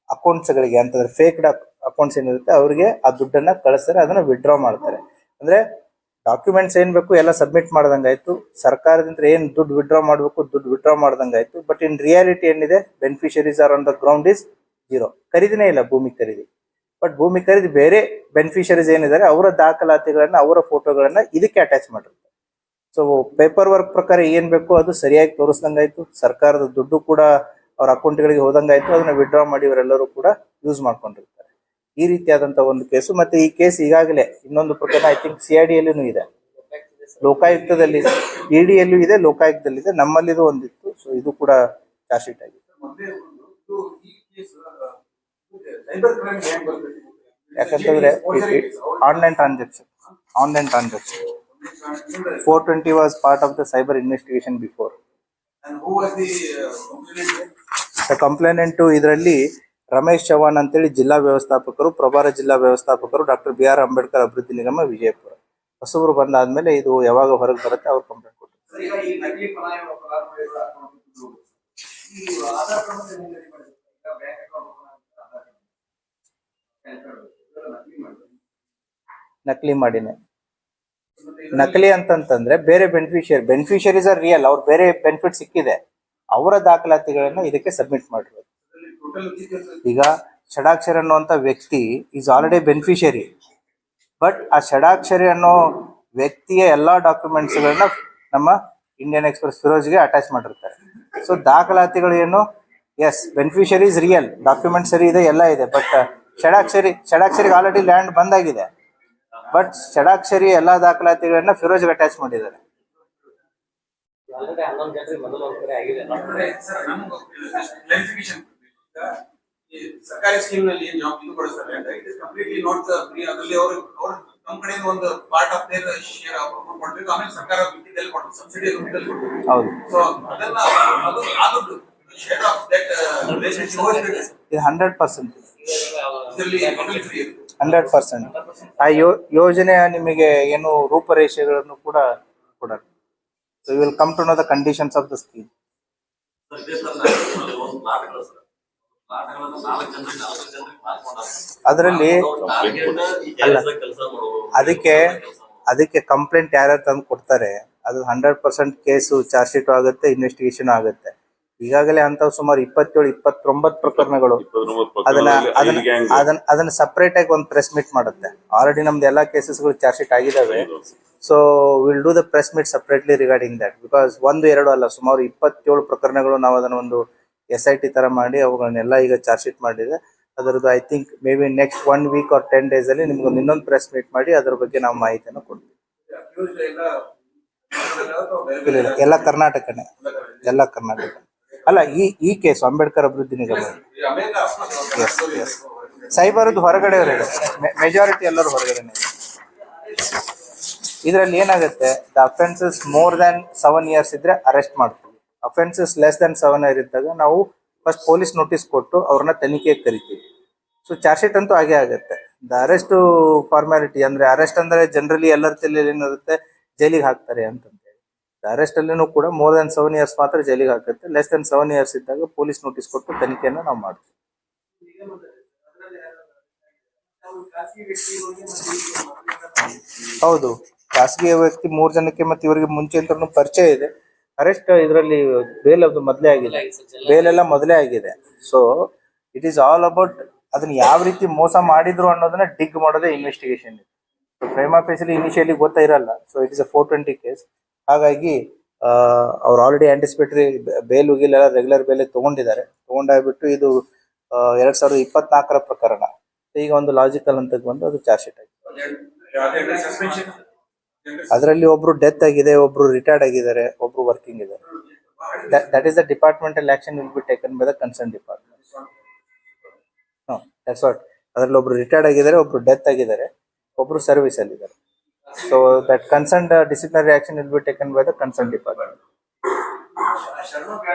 A: ಅಕೌಂಟ್ಸ್ ಗಳಿಗೆ ಅಂತಂದ್ರೆ ಫೇಕ್ಡ್ ಅಕೌಂಟ್ಸ್ ಏನಿರುತ್ತೆ, ಅವರಿಗೆ ಆ ದುಡ್ಡನ್ನ ಕಳಿಸ್ತಾರೆ, ಅದನ್ನ ವಿಡ್ರಾ ಮಾಡ್ತಾರೆ. ಅಂದ್ರೆ ಡಾಕ್ಯುಮೆಂಟ್ಸ್ ಏನ್ ಬೇಕು ಎಲ್ಲ ಸಬ್ಮಿಟ್ ಮಾಡ್ದಂಗಾಯ್ತು. ಸರ್ಕಾರದಿಂದ ಏನ್ ದುಡ್ಡು ವಿಡ್ರಾ ಮಾಡಬೇಕು, ದುಡ್ಡು ವಿಡ್ರಾ ಮಾಡ್ದಂಗಾಯ್ತು. ಬಟ್ ಇನ್ ರಿಯಾಲಿಟಿ ಏನಿದೆ beneficiaries are on the ground is zero ಖರೀದಿನೇ ಇಲ್ಲ ಭೂಮಿ ಖರೀದಿ. ಬಟ್ ಭೂಮಿ ಖರೀದಿ ಬೇರೆ ಬೆನಿಫಿಷರೀಸ್ ಏನಿದ್ದಾರೆ, ಅವರ ದಾಖಲಾತಿಗಳನ್ನ, ಅವರ ಫೋಟೋಗಳನ್ನ ಇದಕ್ಕೆ ಅಟ್ಯಾಚ್ ಮಾಡಿರ್ತಾರೆ ಸೊ ಪೇಪರ್ ವರ್ಕ್ ಪ್ರಕಾರ ಏನ್ ಬೇಕು ಅದು ಸರಿಯಾಗಿ ತೋರಿಸ್ದಂಗಾಯ್ತು. ಸರ್ಕಾರದ ದುಡ್ಡು ಕೂಡ ಅವ್ರ ಅಕೌಂಟ್ಗಳಿಗೆ ಹೋದಂಗಾಯ್ತು, ಅದನ್ನ ವಿಡ್ರಾ ಮಾಡಿ ಇವರೆಲ್ಲರೂ ಕೂಡ ಯೂಸ್ ಮಾಡ್ಕೊಂಡಿರ್ತಾರೆ. ಈ ರೀತಿಯಾದಂತ ಒಂದು ಕೇಸು ಮತ್ತೆ ಈ ಕೇಸ್ ಈಗಾಗಲೇ ಇನ್ನೊಂದು ಪ್ರಕರಣ ಐ ಥಿಂಕ್ ಸಿ ಐ ಇದೆ. ಲೋಕಾಯುಕ್ತದಲ್ಲಿ ಇಡಿಯಲ್ಲೂ ಇದೆ ಲೋಕಾಯುಕ್ತದಲ್ಲಿದೆ ನಮ್ಮಲ್ಲಿದು ಒಂದಿತ್ತು. ಸೊ ಇದು ಕೂಡ ಚಾರ್ಜ್ ಶೀಟ್ ಆಗಿದೆ. ಯಾಕಂತಂದ್ರೆ online transaction online transaction four twenty was part of the cyber investigation before complainant ಇದರಲ್ಲಿ ರಮೇಶ್ ಚವ್ಹಾಣ್ ಅಂತೇಳಿ ಜಿಲ್ಲಾ ವ್ಯವಸ್ಥಾಪಕರು ಪ್ರಭಾರ ಜಿಲ್ಲಾ ವ್ಯವಸ್ಥಾಪಕರು ಡಾಕ್ಟರ್ ಬಿ ಆರ್ ಅಂಬೇಡ್ಕರ್ ಅಭಿವೃದ್ಧಿ ನಿಗಮ ವಿಜಯಪುರ. ಹೊಸಬರು ಬಂದಾದ್ಮೇಲೆ ಇದು ಯಾವಾಗ ಹೊರಗೆ ಬರುತ್ತೆ ಅವ್ರು ಕಂಪ್ಲೇಂಟ್.
B: ನಕಲಿ
A: ಮಾಡಿನೇ. ನಕಲಿ ಅಂತಂತಂದ್ರೆ ಬೇರೆ ಬೆನಿಫಿಷಿಯರಿ ಬೆನಿಫಿಷರೀಸ್ ಆರ್ ರಿಯಲ್ ಅವ್ರು ಬೇರೆ ಬೆನಿಫಿಟ್ ಸಿಕ್ಕಿದೆ. ಅವರ ದಾಖಲಾತಿಗಳನ್ನ ಇದಕ್ಕೆ ಸಬ್ಮಿಟ್ ಮಾಡಿರೋದು. ಈಗ ಷಡಾಕ್ಷರಿ ಅನ್ನುವಂಥ ವ್ಯಕ್ತಿ ಈಸ್ ಆಲ್ರೆಡಿ ಬೆನಿಫಿಷರಿ ಬಟ್ ಆ ಷಡಾಕ್ಷರಿ ಅನ್ನೋ ವ್ಯಕ್ತಿಯ ಎಲ್ಲಾ ಡಾಕ್ಯುಮೆಂಟ್ಸ್ಗಳನ್ನ ನಮ್ಮ ಇಂಡಿಯನ್ ಎಕ್ಸ್ಪ್ರೆಸ್ ಫಿರೋಜ್ಗೆ ಅಟ್ಯಾಚ್ ಮಾಡಿರ್ತಾರೆ. ಸೊ ದಾಖಲಾತಿಗಳು ಏನು? Yes beneficiary is real document ಸರಿ ಇದೆ, ಎಲ್ಲ ಇದೆ. ಬಟ್ ಷಡಾಕ್ಷರಿ, ಷಡಾಕ್ಷರಿಗೆ ಆಲ್ರೆಡಿ ಲ್ಯಾಂಡ್ ಬಂದಾಗಿದೆ. ಬಟ್ ಷಡಾಕ್ಷರಿ ಎಲ್ಲ ದಾಖಲಾತಿಗಳನ್ನ ಫಿರೋಜ್ಗೆ ಅಟ್ಯಾಚ್ ಮಾಡಿದ್ದಾರೆ.
B: ಅಂದ್ರೆ ಸರ್ ನಮ್ಗೆ ಕ್ಲಾರಿಫಿಕೇಶನ್ ಈ ಸರ್ಕಾರಿ ಸ್ಕೀಮ್ನಲ್ಲಿ ಏನ್ ಜಾಬ್ ಇದು ಕೊಡಿಸ್ತಾರೆ ಅಂತ it is completely not free ಅದರಲ್ಲಿ ಅವರು ಅವ್ರ ನಮ್ಮ ಕಡೆಯಿಂದ ಒಂದು ಪಾರ್ಟ್ ಆಫ್ ದೇರ್ ಶೇರ್ ಕೊಡ್ಬೇಕು. ಆಮೇಲೆ ಸರ್ಕಾರ ಬಿಟ್ಟಿದ್ದಲ್ಲಿ ಕೊಡ್ಬೇಕು ಸಬ್ಸಿಡಿ ಮಿತಿದಲ್ಲಿ ಕೊಡ್ಬೇಕು.
A: ಹೌದು.
B: ಸೊ ಅದನ್ನ ಅದು ಅದು ಶೇರ್ ಆಫ್ ದಟ್ ರಿಲೇಶನ್ಶಿಪ್
A: ಇದು ಹಂಡ್ರೆಡ್ ಪರ್ಸೆಂಟ್
B: ಇದರಲ್ಲಿ ಫ್ರೀ
A: ಹಂಡ್ರೆಡ್ ಪರ್ಸೆಂಟ್ ಆ ಯೋ ಯೋಜನೆಯ ನಿಮಗೆ ಏನು ರೂಪರೇಷೆಗಳನ್ನು ಕೂಡ ಕೊಡೋಣ ಯು ವಿಲ್
C: ಪ್ಲಾಟ್ಗಳು ಸರ್. ಪ್ಲಾಟ್ಗಳನ್ನ ನಾಲ್ಕು ಜನರಿಗೆ ನಾಲ್ಕು ಜನರಿಗೆ ಮಾಡ್ಕೊಂಡಾರ.
A: ಅದರಲ್ಲಿ ಅಲ್ಲ. ಅದಕ್ಕೆ ಅದಕ್ಕೆ ಕಂಪ್ಲೇಂಟ್ ಯಾರ್ಯಾರು ತಂದು ಕೊಡ್ತಾರೆ ಅದು hundred percent case charge sheet ಆಗುತ್ತೆ ಇನ್ವೆಸ್ಟಿಗೇಷನ್ ಆಗುತ್ತೆ ಈಗಾಗಲೇ ಅಂತ ಸುಮಾರು ಇಪ್ಪತ್ತೇಳು ಇಪ್ಪತ್ತೊಂಬತ್ತು ಪ್ರಕರಣಗಳು. ಅದನ್ನ ಅದನ್ನ ಅದನ್ನ ಅದನ್ನ ಸಪರೇಟ್ ಆಗಿ ಒಂದು ಪ್ರೆಸ್ ಮೀಟ್ ಮಾಡುತ್ತೆ. ಆಲ್ರೆಡಿ ನಮ್ದು ಎಲ್ಲಾ ಕೇಸಸ್ಗಳು ಚಾರ್ಜ್ ಶೀಟ್ ಆಗಿದಾವೆ. So will do the press meet separately regarding that because ಒಂದು ಎರಡು ಅಲ್ಲ ಸುಮಾರು ಇಪ್ಪತ್ತೇಳು ಪ್ರಕರಣಗಳು ನಾವು ಅದನ್ನ ಒಂದು ಎಸ್ ಐ ಟಿ ತರ ಮಾಡಿ ಅವುಗಳನ್ನೆಲ್ಲ ಈಗ ಚಾರ್ಜ್ ಶೀಟ್ ಮಾಡಿದೆ. ಅದರದ್ದು I think maybe next one week or ten days ಅಲ್ಲಿ ನಿಮ್ಗೆ ಒಂದು ಇನ್ನೊಂದು ಪ್ರೆಸ್ ಮೀಟ್ ಮಾಡಿ ಅದ್ರ ಬಗ್ಗೆ ನಾವು ಮಾಹಿತಿಯನ್ನು ಕೊಡ್ತೀವಿ. ಇಲ್ಲ ಎಲ್ಲ ಕರ್ನಾಟಕನೇ. ಎಲ್ಲ ಕರ್ನಾಟಕ. ಅಲ್ಲ, ಈ ಈ ಕೇಸು ಅಂಬೇಡ್ಕರ್ ಅಭಿವೃದ್ಧಿ ನಿಗಮ. ಸೈಬರ್ ಹೊರಗಡೆ ಮೆಜಾರಿಟಿ ಎಲ್ಲರೂ ಹೊರಗಡೆನೆ ಇದರಲ್ಲಿ ಏನಾಗುತ್ತೆ? The offences more than seven years ಇದ್ರೆ ಅರೆಸ್ಟ್ ಮಾಡ್ತೀವಿ. Offences less than seven year ಇದ್ದಾಗ ನಾವು ಫಸ್ಟ್ ಪೊಲೀಸ್ ನೋಟಿಸ್ ಕೊಟ್ಟು ಅವ್ರನ್ನ ತನಿಖೆಗೆ ಕರಿತೀವಿ. ಸೊ ಚಾರ್ಜ್ ಶೀಟ್ ಅಂತೂ ಹಾಗೆ ಆಗುತ್ತೆ. ದ ಅರೆಸ್ಟ್ ಫಾರ್ಮ್ಯಾಲಿಟಿ ಅಂದ್ರೆ ಅರೆಸ್ಟ್ ಅಂದ್ರೆ ಜನರಲಿ ಎಲ್ಲರ ತಲೆಯಲ್ಲಿ ಏನಿರುತ್ತೆ? ಜೈಲಿಗೆ ಹಾಕ್ತಾರೆ ಅಂತಂತೇಳಿ ಅರೆಸ್ಟ್ ಅಲ್ಲಿನೂ ಕೂಡ ಮೋರ್ ದನ್ ಸೆವೆನ್ ಇಯರ್ಸ್ ಮಾತ್ರ ಜೈಲಿಗೆ ಹಾಕುತ್ತೆ. ಲೆಸ್ ದನ್ ಸೆವೆನ್ ಇಯರ್ಸ್ ಇದ್ದಾಗ ಪೊಲೀಸ್ ನೋಟಿಸ್ ಕೊಟ್ಟು ತನಿಖೆಯನ್ನು ನಾವು ಮಾಡ್ತೀವಿ. ಹೌದು. ಖಾಸಗಿ ವ್ಯಕ್ತಿ ಮೂರ್ ಜನಕ್ಕೆ ಮತ್ತೆ ಇವರಿಗೆ ಮುಂಚೆ ಪರಿಚಯ ಇದೆ. ಅರೆಸ್ಟ್ ಇದರಲ್ಲಿ ಬೇಲ್ ಅದು ಮೊದಲೇ ಆಗಿದೆ. ಬೇಲ್ ಎಲ್ಲ ಮೊದಲೇ ಆಗಿದೆ. So it is all about ಅದನ್ನ ಯಾವ ರೀತಿ ಮೋಸ ಮಾಡಿದ್ರು ಅನ್ನೋದನ್ನ ಡಿಗ್ ಮಾಡೋದೇ ಇನ್ವೆಸ್ಟಿಗೇಷನ್ ಫ್ರೇಮ್ ಆಫೀಸಲ್ಲಿ ಇನಿಷಿಯಲಿ ಗೊತ್ತಾ ಇರಲ್ಲ. So it is a four twenty case ಹಾಗಾಗಿ ಅವ್ರು ಆಲ್ರೆಡಿ ಆಂಟಿಸಿಪೇಟರಿ ಬೇಲ್ ಉಗಿಲೆಲ್ಲ ರೆಗ್ಯುಲರ್ ಬೇಲೆ ತಗೊಂಡಿದ್ದಾರೆ. ತಗೊಂಡಾಗ್ಬಿಟ್ಟು ಇದು ಎರಡ್ ಸಾವಿರದ ಇಪ್ಪತ್ನಾಲ್ಕರ ಪ್ರಕರಣ. ಈಗ ಒಂದು ಲಾಜಿಕಲ್ ಅಂತ ಬಂದು ಅದು ಚಾರ್ಜ್ ಶೀಟ್ ಆಗಿದೆ ಅದರಲ್ಲಿ ಒಬ್ರು ಡೆತ್ ಆಗಿದೆ, ಒಬ್ರು ರಿಟೈರ್ಡ್ ಆಗಿದ್ದಾರೆ, ಒಬ್ರು ವರ್ಕಿಂಗ್ ಇದ್ದಾರೆ. That is the departmental action will be taken by the concern department that's ಅದರಲ್ಲಿ ಒಬ್ರು ರಿಟೈರ್ಡ್ ಆಗಿದ್ದಾರೆ, ಒಬ್ರು ಡೆತ್ ಆಗಿದ್ದಾರೆ, ಒಬ್ರು ಸರ್ವಿಸ್ ಅಲ್ಲಿ ಇದ್ದಾರೆ so that concerned uh, disciplinary action be taken by the concern department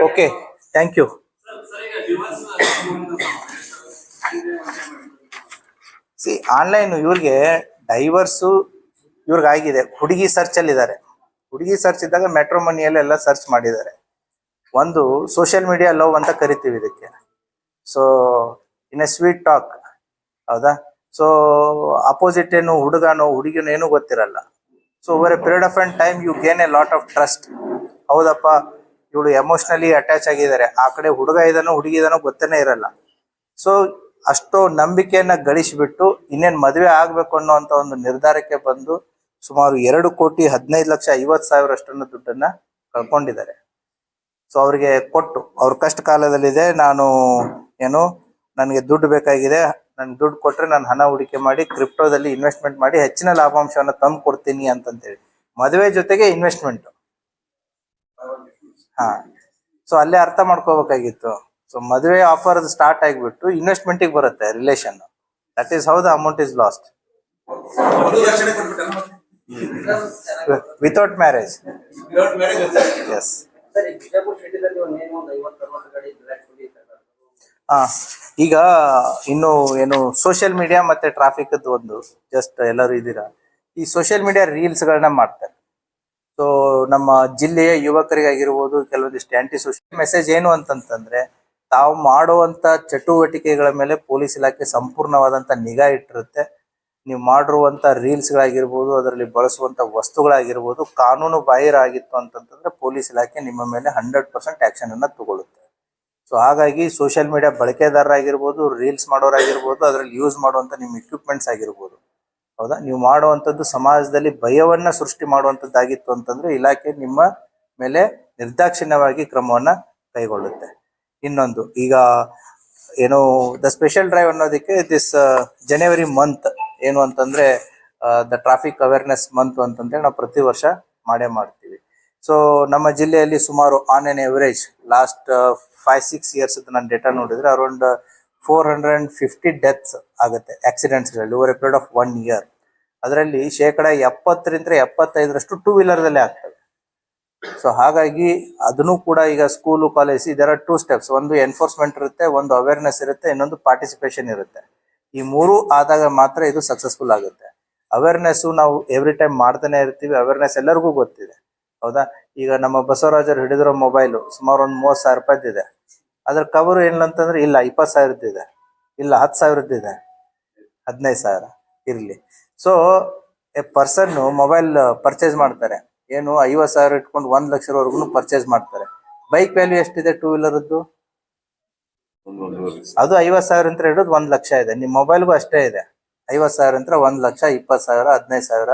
A: okay thank you
C: you.
A: C online ಇವ್ರಿಗೆ divorce ಇವ್ರಿಗೆ ಆಗಿದೆ ಹುಡುಗಿ ಸರ್ಚ್ ಅಲ್ಲಿ ಇದ್ದಾರೆ. ಹುಡುಗಿ ಸರ್ಚ್ ಇದ್ದಾಗ ಮೆಟ್ರೋ ಮನಿಯಲ್ಲಿ ಎಲ್ಲ ಸರ್ಚ್ ಮಾಡಿದ್ದಾರೆ. ಒಂದು ಸೋಷಿಯಲ್ ಮೀಡಿಯಾ ಲವ್ ಅಂತ ಕರಿತೀವಿ ಇದಕ್ಕೆ. So in a sweet talk ಹೌದಾ? ಸೊ ಅಪೋಸಿಟ್ ಏನು, ಹುಡುಗನೋ, ಹುಡುಗಿನೋ ಏನೂ ಗೊತ್ತಿರಲ್ಲ. So over a period of and time you gain a lot of trust ಹೌದಪ್ಪ? ಇವಳು ಎಮೋಷನಲಿ ಅಟ್ಯಾಚ್ ಆಗಿದ್ದಾರೆ. ಆ ಕಡೆ ಹುಡುಗ ಇದಾನೋ, ಹುಡುಗಿ ಇದಾನೋ ಗೊತ್ತೇನೆ ಇರಲ್ಲ. ಸೊ ಅಷ್ಟೋ ನಂಬಿಕೆಯನ್ನ ಗಳಿಸಿಬಿಟ್ಟು ಇನ್ನೇನ್ ಮದುವೆ ಆಗ್ಬೇಕು ಅನ್ನೋಂತ ಒಂದು ನಿರ್ಧಾರಕ್ಕೆ ಬಂದು ಸುಮಾರು ಎರಡು ಕೋಟಿ ಹದಿನೈದು ಲಕ್ಷ ಐವತ್ ಸಾವಿರಷ್ಟನ್ನು ದುಡ್ಡನ್ನ ಕಳ್ಕೊಂಡಿದ್ದಾರೆ. ಸೊ ಅವ್ರಿಗೆ ಕೊಟ್ಟು, ಅವ್ರ ಕಷ್ಟ ಕಾಲದಲ್ಲಿದೆ ನಾನು ಏನು, ನನಗೆ ದುಡ್ಡು ಬೇಕಾಗಿದೆ ನನ್ ದುಡ್ಡು ಕೊಟ್ರೆ ನಾನು ಹಣ ಹೂಡಿಕೆ ಮಾಡಿ ಕ್ರಿಪ್ಟೋದಲ್ಲಿ ಇನ್ವೆಸ್ಟ್ಮೆಂಟ್ ಮಾಡಿ ಹೆಚ್ಚಿನ ಲಾಭಾಂಶವನ್ನ ತಂದು ಕೊಡ್ತೀನಿ ಅಂತಂತೇಳಿ. ಮದುವೆ ಜೊತೆಗೆ ಇನ್ವೆಸ್ಟ್ಮೆಂಟ್. ಹಾ. ಸೊ ಅಲ್ಲೇ ಅರ್ಥ ಮಾಡ್ಕೋಬೇಕಾಗಿತ್ತು. ಸೊ ಮದುವೆ ಆಫರ್ ಸ್ಟಾರ್ಟ್ ಆಗಿಬಿಟ್ಟು ಇನ್ವೆಸ್ಟ್ಮೆಂಟ್ಗೆ ಬರುತ್ತೆ relation that is how the amount is lost without marriage yes
D: sir
A: ಈಗ ಇನ್ನು ಏನು ಸೋಷಿಯಲ್ ಮೀಡಿಯಾ ಮತ್ತೆ ಟ್ರಾಫಿಕ್ ಒಂದು ಜಸ್ಟ್ ಎಲ್ಲರೂ ಇದ್ದೀರಾ? ಈ ಸೋಷಿಯಲ್ ಮೀಡಿಯಾ ರೀಲ್ಸ್ ಗಳನ್ನ ಮಾಡ್ತಾರೆ. ಸೊ ನಮ್ಮ ಜಿಲ್ಲೆಯ ಯುವಕರಿಗಾಗಿರ್ಬೋದು, ಕೆಲವೊಂದಿಷ್ಟು ಆಂಟಿ ಸೋಷಿಯಲ್ ಮೆಸೇಜ್ ಏನು ಅಂತಂತಂದ್ರೆ, ತಾವು ಮಾಡುವಂತ ಚಟುವಟಿಕೆಗಳ ಮೇಲೆ ಪೊಲೀಸ್ ಇಲಾಖೆ ಸಂಪೂರ್ಣವಾದಂತ ನಿಗಾ ಇಟ್ಟಿರುತ್ತೆ. ನೀವು ಮಾಡಿರುವಂತ ರೀಲ್ಸ್ ಗಳಾಗಿರ್ಬೋದು, ಅದರಲ್ಲಿ ಬಳಸುವಂತ ವಸ್ತುಗಳಾಗಿರ್ಬೋದು, ಕಾನೂನು ಬಾಹಿರ ಆಗಿತ್ತು ಅಂತಂತಂದ್ರೆ ಪೊಲೀಸ್ ಇಲಾಖೆ ನಿಮ್ಮ ಮೇಲೆ ಹಂಡ್ರೆಡ್ ಪರ್ಸೆಂಟ್ ಆಕ್ಷನ್ ಅನ್ನ ತಗೊಳುತ್ತೆ ಸೊ ಹಾಗಾಗಿ ಸೋಷಿಯಲ್ ಮೀಡಿಯಾ ಬಳಕೆದಾರರಾಗಿರ್ಬೋದು ರೀಲ್ಸ್ ಮಾಡೋರಾಗಿರ್ಬೋದು, ಅದರಲ್ಲಿ ಯೂಸ್ ಮಾಡುವಂಥ ನಿಮ್ಮ ಇಕ್ವಿಪ್ಮೆಂಟ್ಸ್ ಆಗಿರ್ಬೋದು. ಹೌದಾ? ನೀವು ಮಾಡುವಂಥದ್ದು ಸಮಾಜದಲ್ಲಿ ಭಯವನ್ನ ಸೃಷ್ಟಿ ಮಾಡುವಂಥದ್ದಾಗಿತ್ತು ಅಂತಂದ್ರೆ ಇಲಾಖೆ ನಿಮ್ಮ ಮೇಲೆ ನಿರ್ದಾಕ್ಷಿಣ್ಯವಾಗಿ ಕ್ರಮವನ್ನ ಕೈಗೊಳ್ಳುತ್ತೆ. ಇನ್ನೊಂದು, ಈಗ ಏನು ದ ಸ್ಪೆಷಲ್ ಡ್ರೈವ್ ಅನ್ನೋದಕ್ಕೆ ದಿಸ್ ಜನವರಿ ಮಂತ್ ಏನು ಅಂತಂದ್ರೆ ದ ಟ್ರಾಫಿಕ್ ಅವೇರ್ನೆಸ್ ಮಂತ್ ಅಂತಂದೇಳಿ ನಾವು ಪ್ರತಿ ವರ್ಷ ಮಾಡೇ ಮಾಡ್ತೀವಿ. ಸೊ ನಮ್ಮ ಜಿಲ್ಲೆಯಲ್ಲಿ ಸುಮಾರು on an average last five six years ನಾನು ಡೇಟಾ ನೋಡಿದ್ರೆ around four hundred and fifty deaths ಆಗುತ್ತೆ ಆಕ್ಸಿಡೆಂಟ್ಸ್ಗಳಲ್ಲಿ over a period of one year ಅದರಲ್ಲಿ ಶೇಕಡ ಎಪ್ಪತ್ತರಿಂದ ಎಪ್ಪತ್ತೈದರಷ್ಟು ಟೂ ವೀಲರ್ದಲ್ಲೇ ಆಗ್ತದೆ. ಸೊ ಹಾಗಾಗಿ ಅದನ್ನು ಕೂಡ ಈಗ ಸ್ಕೂಲು ಕಾಲೇಜ್ ಇದರ ಟೂ ಸ್ಟೆಪ್ಸ್ ಒಂದು ಎನ್ಫೋರ್ಸ್ಮೆಂಟ್ ಇರುತ್ತೆ, ಒಂದು ಅವೇರ್ನೆಸ್ ಇರುತ್ತೆ, ಇನ್ನೊಂದು ಪಾರ್ಟಿಸಿಪೇಷನ್ ಇರುತ್ತೆ. ಈ ಮೂರು ಆದಾಗ ಮಾತ್ರ ಇದು ಸಕ್ಸಸ್ಫುಲ್ ಆಗುತ್ತೆ. ಅವೇರ್ನೆಸ್ ನಾವು ಎವ್ರಿ ಟೈಮ್ ಮಾಡ್ತಾನೆ ಇರ್ತೀವಿ ಅವೇರ್ನೆಸ್ ಎಲ್ಲರಿಗೂ ಗೊತ್ತಿದೆ. ಹೌದಾ? ಈಗ ನಮ್ಮ ಬಸವರಾಜರು ಹಿಡಿದಿರೋ ಮೊಬೈಲು ಸುಮಾರು ಒಂದು ಮೂವತ್ತು ಸಾವಿರ ರೂಪಾಯ್ದಿದೆ ಅದ್ರ ಕವರ್ ಏನಂತಂದ್ರೆ ಇಲ್ಲ, ಇಪ್ಪತ್ತು ಸಾವಿರದ್ದಿದೆ ಇಲ್ಲ, ಹತ್ತು ಸಾವಿರದ್ದಿದೆ ಹದಿನೈದು ಸಾವಿರ ಇರಲಿ. So a person mobile purchase ಮಾಡ್ತಾರೆ. ಏನು, ಐವತ್ತು ಸಾವಿರ ಇಟ್ಕೊಂಡು ಒಂದು ಲಕ್ಷವರೆಗೂ ಪರ್ಚೇಸ್ ಮಾಡ್ತಾರೆ. ಬೈಕ್ ವ್ಯಾಲ್ಯೂ ಎಷ್ಟಿದೆ ಟೂ ವೀಲರ್ದು ಅದು ಐವತ್ತು ಸಾವಿರ ಅಂತ ಹಿಡಿದು ಒಂದ್ ಲಕ್ಷ ಇದೆ. ನಿಮ್ಮ ಮೊಬೈಲ್ಗೂ ಅಷ್ಟೇ ಇದೆ. ಐವತ್ತು ಸಾವಿರ ಅಂತ ಒಂದ್ ಲಕ್ಷ, ಇಪ್ಪತ್ತು ಸಾವಿರ, ಹದಿನೈದು ಸಾವಿರ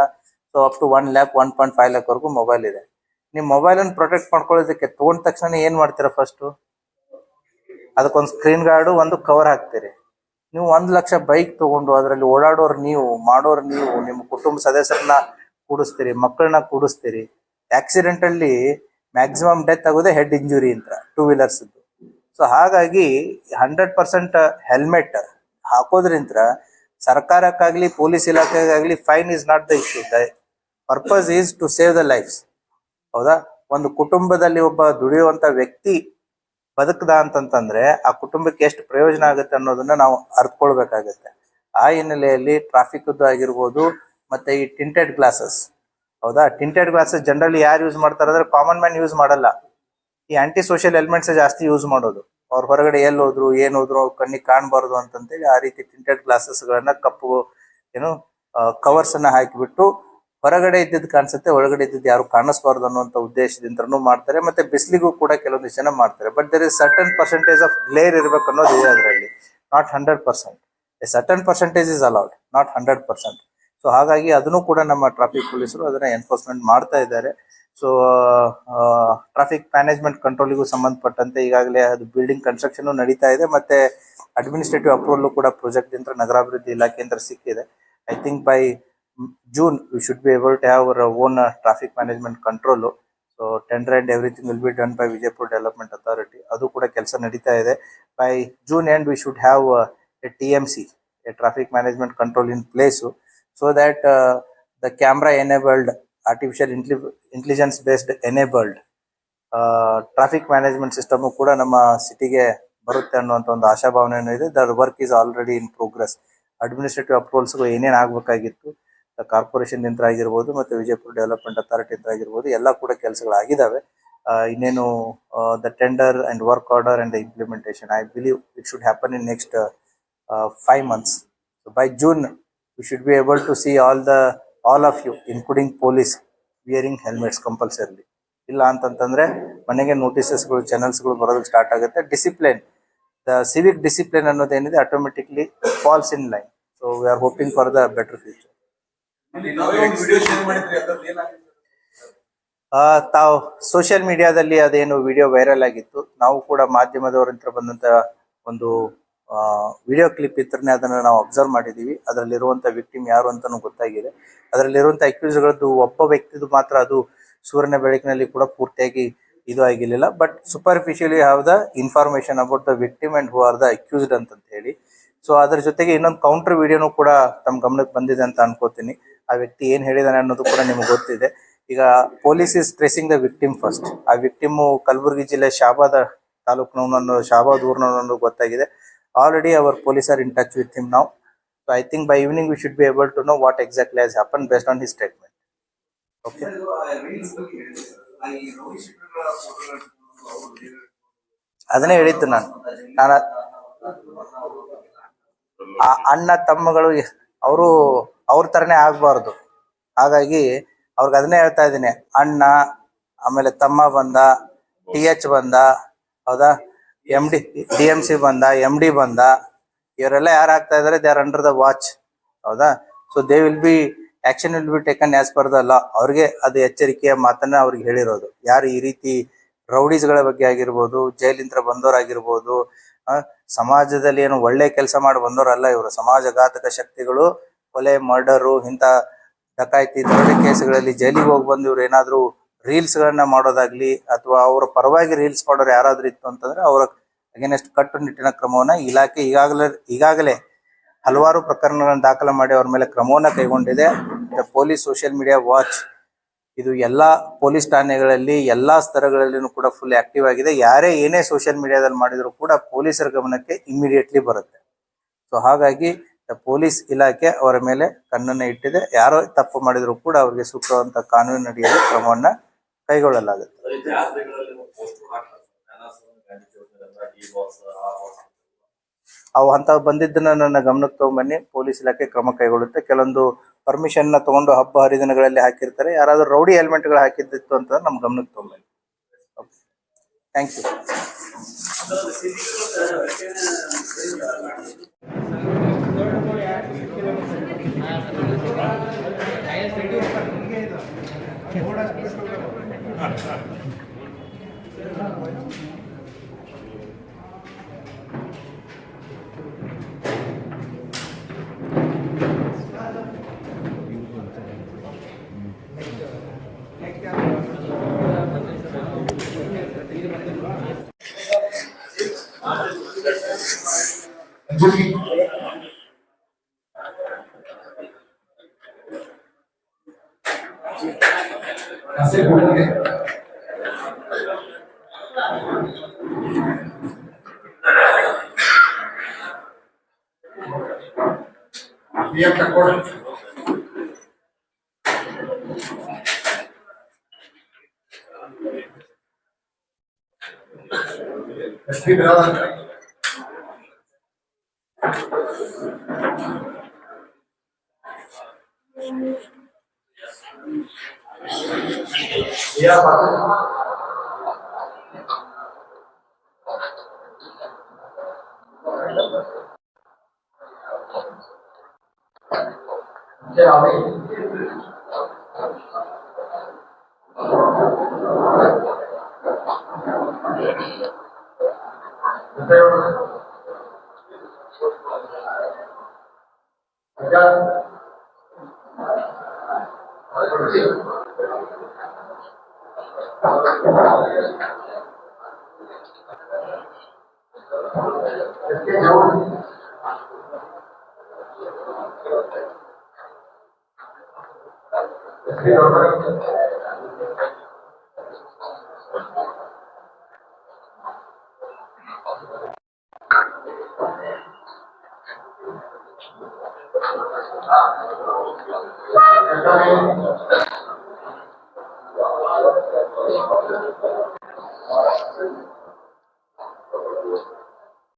A: so up to one lakh one point five lakh ವರೆಗೂ ಮೊಬೈಲ್ ಇದೆ. ನಿಮ್ಮ ಮೊಬೈಲ್ ಅನ್ನು ಪ್ರೊಟೆಕ್ಟ್ ಮಾಡ್ಕೊಳ್ಳೋದಕ್ಕೆ ತಗೊಂಡ ತಕ್ಷಣ ಏನ್ ಮಾಡ್ತೀರಾ ಫಸ್ಟ್ ಅದಕ್ಕೊಂದು ಸ್ಕ್ರೀನ್ ಗಾರ್ಡು ಒಂದು ಕವರ್ ಹಾಕ್ತೀರಿ. ನೀವು ಒಂದ್ ಲಕ್ಷ ಬೈಕ್ ತಗೊಂಡು ಅದರಲ್ಲಿ ಓಡಾಡೋರು ನೀವು, ಮಾಡೋರು ನೀವು, ನಿಮ್ಮ ಕುಟುಂಬ ಸದಸ್ಯರನ್ನ ಕೂಡಿಸ್ತೀರಿ, ಮಕ್ಕಳನ್ನ ಕೂಡಿಸ್ತೀರಿ. ಆಕ್ಸಿಡೆಂಟ್ ಅಲ್ಲಿ ಮ್ಯಾಕ್ಸಿಮಮ್ ಡೆತ್ ಆಗೋದೇ ಹೆಡ್ ಇಂಜುರಿ ಅಂತ ಟೂ ವೀಲರ್ಸ್ ಸೊ ಹಾಗಾಗಿ ಹಂಡ್ರೆಡ್ ಪರ್ಸೆಂಟ್ ಹೆಲ್ಮೆಟ್ ಹಾಕೋದ್ರಿಂದ ಸರ್ಕಾರಕ್ಕಾಗ್ಲಿ police ಇಲಾಖೆಗಾಗ್ಲಿ fine is not the issue the purpose is to save the lives ಹೌದಾ? ಒಂದು ಕುಟುಂಬದಲ್ಲಿ ಒಬ್ಬ ದುಡಿಯುವಂತ ವ್ಯಕ್ತಿ ಬದುಕದ ಅಂತಂತಂದ್ರೆ ಆ ಕುಟುಂಬಕ್ಕೆ ಎಷ್ಟು ಪ್ರಯೋಜನ ಆಗುತ್ತೆ ಅನ್ನೋದನ್ನ ನಾವು ಅರ್ತ್ಕೊಳ್ಬೇಕಾಗತ್ತೆ. ಆ ಹಿನ್ನೆಲೆಯಲ್ಲಿ ಟ್ರಾಫಿಕ್ ಆಗಿರ್ಬೋದು ಮತ್ತೆ ಈ ಟಿಂಟೆಡ್ ಗ್ಲಾಸಸ್ ಹೌದಾ? ಟಿಂಟೆಡ್ ಗ್ಲಾಸಸ್ ಜನರಲಿ ಯಾರು ಯೂಸ್ ಮಾಡ್ತಾರೆ ಅಂದ್ರೆ ಕಾಮನ್ ಮ್ಯಾನ್ ಯೂಸ್ ಮಾಡಲ್ಲ. ಈ ಆಂಟಿ ಸೋಷಿಯಲ್ ಎಲಿಮೆಂಟ್ಸ್ ಜಾಸ್ತಿ ಯೂಸ್ ಮಾಡೋದು. ಅವ್ರ ಹೊರಗಡೆ ಎಲ್ಲಿ ಹೋದ್ರು ಏನ್ ಹೋದ್ರು ಅವ್ರ ಕಣ್ಣಿಗೆ ಕಾಣಬಾರ್ದು ಅಂತಂತೇಳಿ ಆ ರೀತಿ ಟಿಂಟೆಡ್ ಗ್ಲಾಸಸ್ ಗಳನ್ನ ಕಪ್ಪು, ಏನು ಕವರ್ಸ್ ಅನ್ನ ಹಾಕಿಬಿಟ್ಟು ಹೊರಗಡೆ ಇದ್ದಿದ್ದು ಕಾಣಿಸುತ್ತೆ, ಒಳಗಡೆ ಇದ್ದಿದ್ದು ಯಾರು ಕಾಣಿಸ್ಬಾರ್ದು ಅನ್ನುವಂತ ಉದ್ದೇಶದಿಂದನೂ ಮಾಡ್ತಾರೆ, ಮತ್ತೆ ಬಿಸಿಲಿಗೂ ಕೂಡ ಕೆಲವೊಂದಿಷ್ಟು ಜನ ಮಾಡ್ತಾರೆ. But there is certain percentage of glare ಇರಬೇಕು ಅನ್ನೋದು ಇದೆ ಅದರಲ್ಲಿ. Not hundred percent a certain percentage is allowed not hundred percent so ಹಾಗಾಗಿ ಅದನ್ನು ಕೂಡ ನಮ್ಮ ಟ್ರಾಫಿಕ್ ಪೊಲೀಸರು ಅದನ್ನ ಎನ್ಫೋರ್ಸ್ಮೆಂಟ್ ಮಾಡ್ತಾ ಇದ್ದಾರೆ. ಸೊ ಟ್ರಾಫಿಕ್ ಮ್ಯಾನೇಜ್ಮೆಂಟ್ ಕಂಟ್ರೋಲಿಗೂ ಸಂಬಂಧಪಟ್ಟಂತೆ ಈಗಾಗಲೇ ಅದು ಬಿಲ್ಡಿಂಗ್ ಕನ್ಸ್ಟ್ರಕ್ಷನ್ ನಡೀತಾ ಇದೆ, ಮತ್ತೆ ಅಡ್ಮಿನಿಸ್ಟ್ರೇಟಿವ್ ಅಪ್ರೂವಲ್ ಕೂಡ ಪ್ರಾಜೆಕ್ಟ್ ಇಂದ ನಗರಾಭಿವೃದ್ಧಿ ಇಲಾಖೆಯಿಂದ ಸಿಕ್ಕಿದೆ. I think by June we should be able to have our own traffic management control so tender and everything will be done by Vijayapur development authority ಅದು ಕೂಡ ಕೆಲಸ ನಡೀತಾ ಇದೆ. By June end we should have a T M C a traffic management control in place so that the camera enabled artificial intelli intelligence based enabled traffic management system ಕೂಡ ನಮ್ಮ ಸಿಟಿಗೆ ಬರುತ್ತೆ ಅನ್ನುವಂಥ ಒಂದು ಆಶಾಭಾವನೆಯೂ ಇದೆ. Their work is already in progress administrative approvals ಏನೇನು ಆಗಬೇಕಾಗಿತ್ತು corporation ಯಂತ್ರ ಆಗಿರ್ಬೋದು ಮತ್ತೆ ವಿಜಯಪುರ ಡೆವಲಪ್ಮೆಂಟ್ ಅಥಾರಿಟಿ ಯಂತ್ರ ಆಗಿರ್ಬೋದು, ಎಲ್ಲ ಕೂಡ ಕೆಲಸಗಳಾಗಿದ್ದಾವೆ ಇನ್ನೇನು the tender and work order and the implementation I believe it should happen in next five months by June we should be able to see all the all of you including police wearing helmets compulsorily ಇಲ್ಲ ಅಂತಂತಂದ್ರೆ, ಮನೆಗೆ ನೋಟಿಸಸ್ಗಳು ಚಾನಲ್ಸ್ಗಳು ಬರೋದಕ್ಕೆ start ಆಗುತ್ತೆ. Discipline the civic discipline ಅನ್ನೋದೇನಿದೆ automatically falls in line so we are hoping for the better future ತಾವು social ಮೀಡಿಯಾದಲ್ಲಿ ಅದೇನು ವಿಡಿಯೋ ವೈರಲ್ ಆಗಿತ್ತು. ನಾವು ಕೂಡ ಮಾಧ್ಯಮದವರಿಂದ ಬಂದಂತ ಒಂದು ವಿಡಿಯೋ ಕ್ಲಿಪ್ ಇತ್ತರನೇ ಅದನ್ನ ನಾವು ಅಬ್ಸರ್ವ್ ಮಾಡಿದೀವಿ. ಅದರಲ್ಲಿರುವಂತ ವಿಕ್ಟಿಮ್ ಯಾರು ಅಂತಾನು ಗೊತ್ತಾಗಿದೆ. ಅದರಲ್ಲಿರುವಂತ ಅಕ್ಯೂಸ್ಗಳದ್ದು ಒಬ್ಬ ವ್ಯಕ್ತಿದು ಮಾತ್ರ ಅದು ಸೂರ್ಯನ ಬೆಳಕಿನಲ್ಲಿ ಕೂಡ ಪೂರ್ತಿಯಾಗಿ ಇದು ಆಗಿರ್ಲಿಲ್ಲ. But superficially have the information about the victim and who are the accused ಅಂತ ಹೇಳಿ ಸೊ ಅದ್ರ ಜೊತೆಗೆ ಇನ್ನೊಂದು ಕೌಂಟರ್ ವಿಡಿಯೋನು ಕೂಡ ತಮ್ಮ ಗಮನಕ್ಕೆ ಬಂದಿದೆ ಅಂತ ಅನ್ಕೋತೀನಿ. ಆ ವ್ಯಕ್ತಿ ಏನ್ ಹೇಳಿದಾನೆ ಅನ್ನೋದು ಕೂಡ ನಿಮ್ಗೆ ಗೊತ್ತಿದೆ. ಈಗ police is tracing the victim first ಆ ವಿಕ್ಟಿಮ್ ಕಲಬುರಗಿ ಜಿಲ್ಲೆ ಶಾಬಾದ ತಾಲೂಕಿನವನನ್ನು ಶಾಬಾದ್ ಊರಿನವನನ್ನು ಗೊತ್ತಾಗಿದೆ. Already our police are in touch with him ನಾವು so I think by evening we should be able to know what exactly has happen based on his statement okay ಅದನ್ನೇ ಹೇಳಿದ್ದು ನಾನು. ನಾನು ಅಣ್ಣ ತಮ್ಮಗಳು, ಅವರು ಅವ್ರ ತರನೇ ಆಗ್ಬಾರ್ದು. ಹಾಗಾಗಿ ಅವ್ರಿಗೆ ಅದನ್ನೇ ಹೇಳ್ತಾ ಇದ್ದೀನಿ. ಅಣ್ಣ, ಆಮೇಲೆ ತಮ್ಮ ಬಂದ, ಟಿ ಎಚ್ ಬಂದ, ಹೌದಾ? M D D M C ಬಂದ ಎಂ ಡಿ ಬಂದ. ಇವರೆಲ್ಲ ಯಾರು ಆಗ್ತಾ ಇದಾರೆ? They are under the watch. ಹೌದಾ? So they will be action will be taken as per the law ಅವ್ರಿಗೆ ಅದು ಎಚ್ಚರಿಕೆಯ ಮಾತನ್ನ ಅವ್ರಿಗೆ ಹೇಳಿರೋದು. ಯಾರು ಈ ರೀತಿ ರೌಡೀಸ್ಗಳ ಬಗ್ಗೆ ಆಗಿರ್ಬೋದು ಜೈಲಿಂದ ಬಂದವರಾಗಿರ್ಬೋದು ಸಮಾಜದಲ್ಲಿ ಏನು ಒಳ್ಳೆ ಕೆಲಸ ಮಾಡಿ ಬಂದವರಲ್ಲ ಇವರು. ಸಮಾಜಘಾತಕ ಶಕ್ತಿಗಳು ಕೊಲೆ, ಮರ್ಡರು, ಇಂಥ ಡಕಾಯಿತಿ ದೊಡ್ಡ ಕೇಸ್ಗಳಲ್ಲಿ ಜೈಲಿಗೆ ಹೋಗಿ ಬಂದು ಇವ್ರು ಏನಾದ್ರು ರೀಲ್ಸ್ ಗಳನ್ನ ಮಾಡೋದಾಗ್ಲಿ ಅಥವಾ ಅವರ ಪರವಾಗಿ ರೀಲ್ಸ್ ಮಾಡೋರು ಯಾರಾದ್ರೂ ಇತ್ತು ಅಂತಂದ್ರೆ ಅವರ ಅಗೇನೆಸ್ಟ್ ಕಟ್ಟುನಿಟ್ಟಿನ ಕ್ರಮವನ್ನ ಇಲಾಖೆ ಈಗಾಗಲೇ ಈಗಾಗಲೇ ಹಲವಾರು ಪ್ರಕರಣಗಳನ್ನು ದಾಖಲೆ ಮಾಡಿ ಅವ್ರ ಮೇಲೆ ಕ್ರಮವನ್ನ ಕೈಗೊಂಡಿದೆ. ಪೊಲೀಸ್ ಸೋಷಿಯಲ್ ಮೀಡಿಯಾ ವಾಚ್ ಇದು ಎಲ್ಲಾ ಪೊಲೀಸ್ ಠಾಣೆಗಳಲ್ಲಿ ಎಲ್ಲಾ ಸ್ತರಗಳಲ್ಲಿನೂ ಕೂಡ ಫುಲ್ ಆಕ್ಟಿವ್ ಆಗಿದೆ. ಯಾರೇ ಏನೇ ಸೋಷಿಯಲ್ ಮೀಡಿಯಾದಲ್ಲಿ ಮಾಡಿದ್ರು ಕೂಡ ಪೊಲೀಸರ ಗಮನಕ್ಕೆ ಇಮಿಡಿಯೇಟ್ಲಿ ಬರುತ್ತೆ. ಸೊ ಹಾಗಾಗಿ ಪೊಲೀಸ್ ಇಲಾಖೆ ಅವರ ಮೇಲೆ ಕಣ್ಣನ್ನ ಇಟ್ಟಿದೆ. ಯಾರೋ ತಪ್ಪು ಮಾಡಿದ್ರು ಕೂಡ ಅವರಿಗೆ ಸೂಕ್ತವಂತ ಕಾನೂನಿನ ಅಡಿಯಲ್ಲಿ ಕ್ರಮವನ್ನ ಕೈಗೊಳ್ಳಲಾಗುತ್ತೆ. ಅವು ಅಂತ ಬಂದಿದ್ದನ್ನ ನನ್ನ ಗಮನಕ್ಕೆ ತಗೊಂಬನ್ನಿ ಪೊಲೀಸ್ ಇಲಾಖೆ ಕ್ರಮ ಕೈಗೊಳ್ಳುತ್ತೆ. ಕೆಲವೊಂದು ಪರ್ಮಿಷನ್ನ ತಗೊಂಡು ಹಬ್ಬ ಹರಿದಿನಗಳಲ್ಲಿ ಹಾಕಿರ್ತಾರೆ. ಯಾರಾದ್ರೂ ರೌಡಿ ಎಲಿಮೆಂಟ್ಗಳು ಹಾಕಿದ್ದಿತ್ತು ಅಂತ ನಮ್ಮ ಗಮನಕ್ಕೆ ತಗೊಂಬನ್ನಿ ಥ್ಯಾಂಕ್ ಯು ఆయన స్పెషల్ బియ్యం తక్కువ SP brother Yeah, Thank you.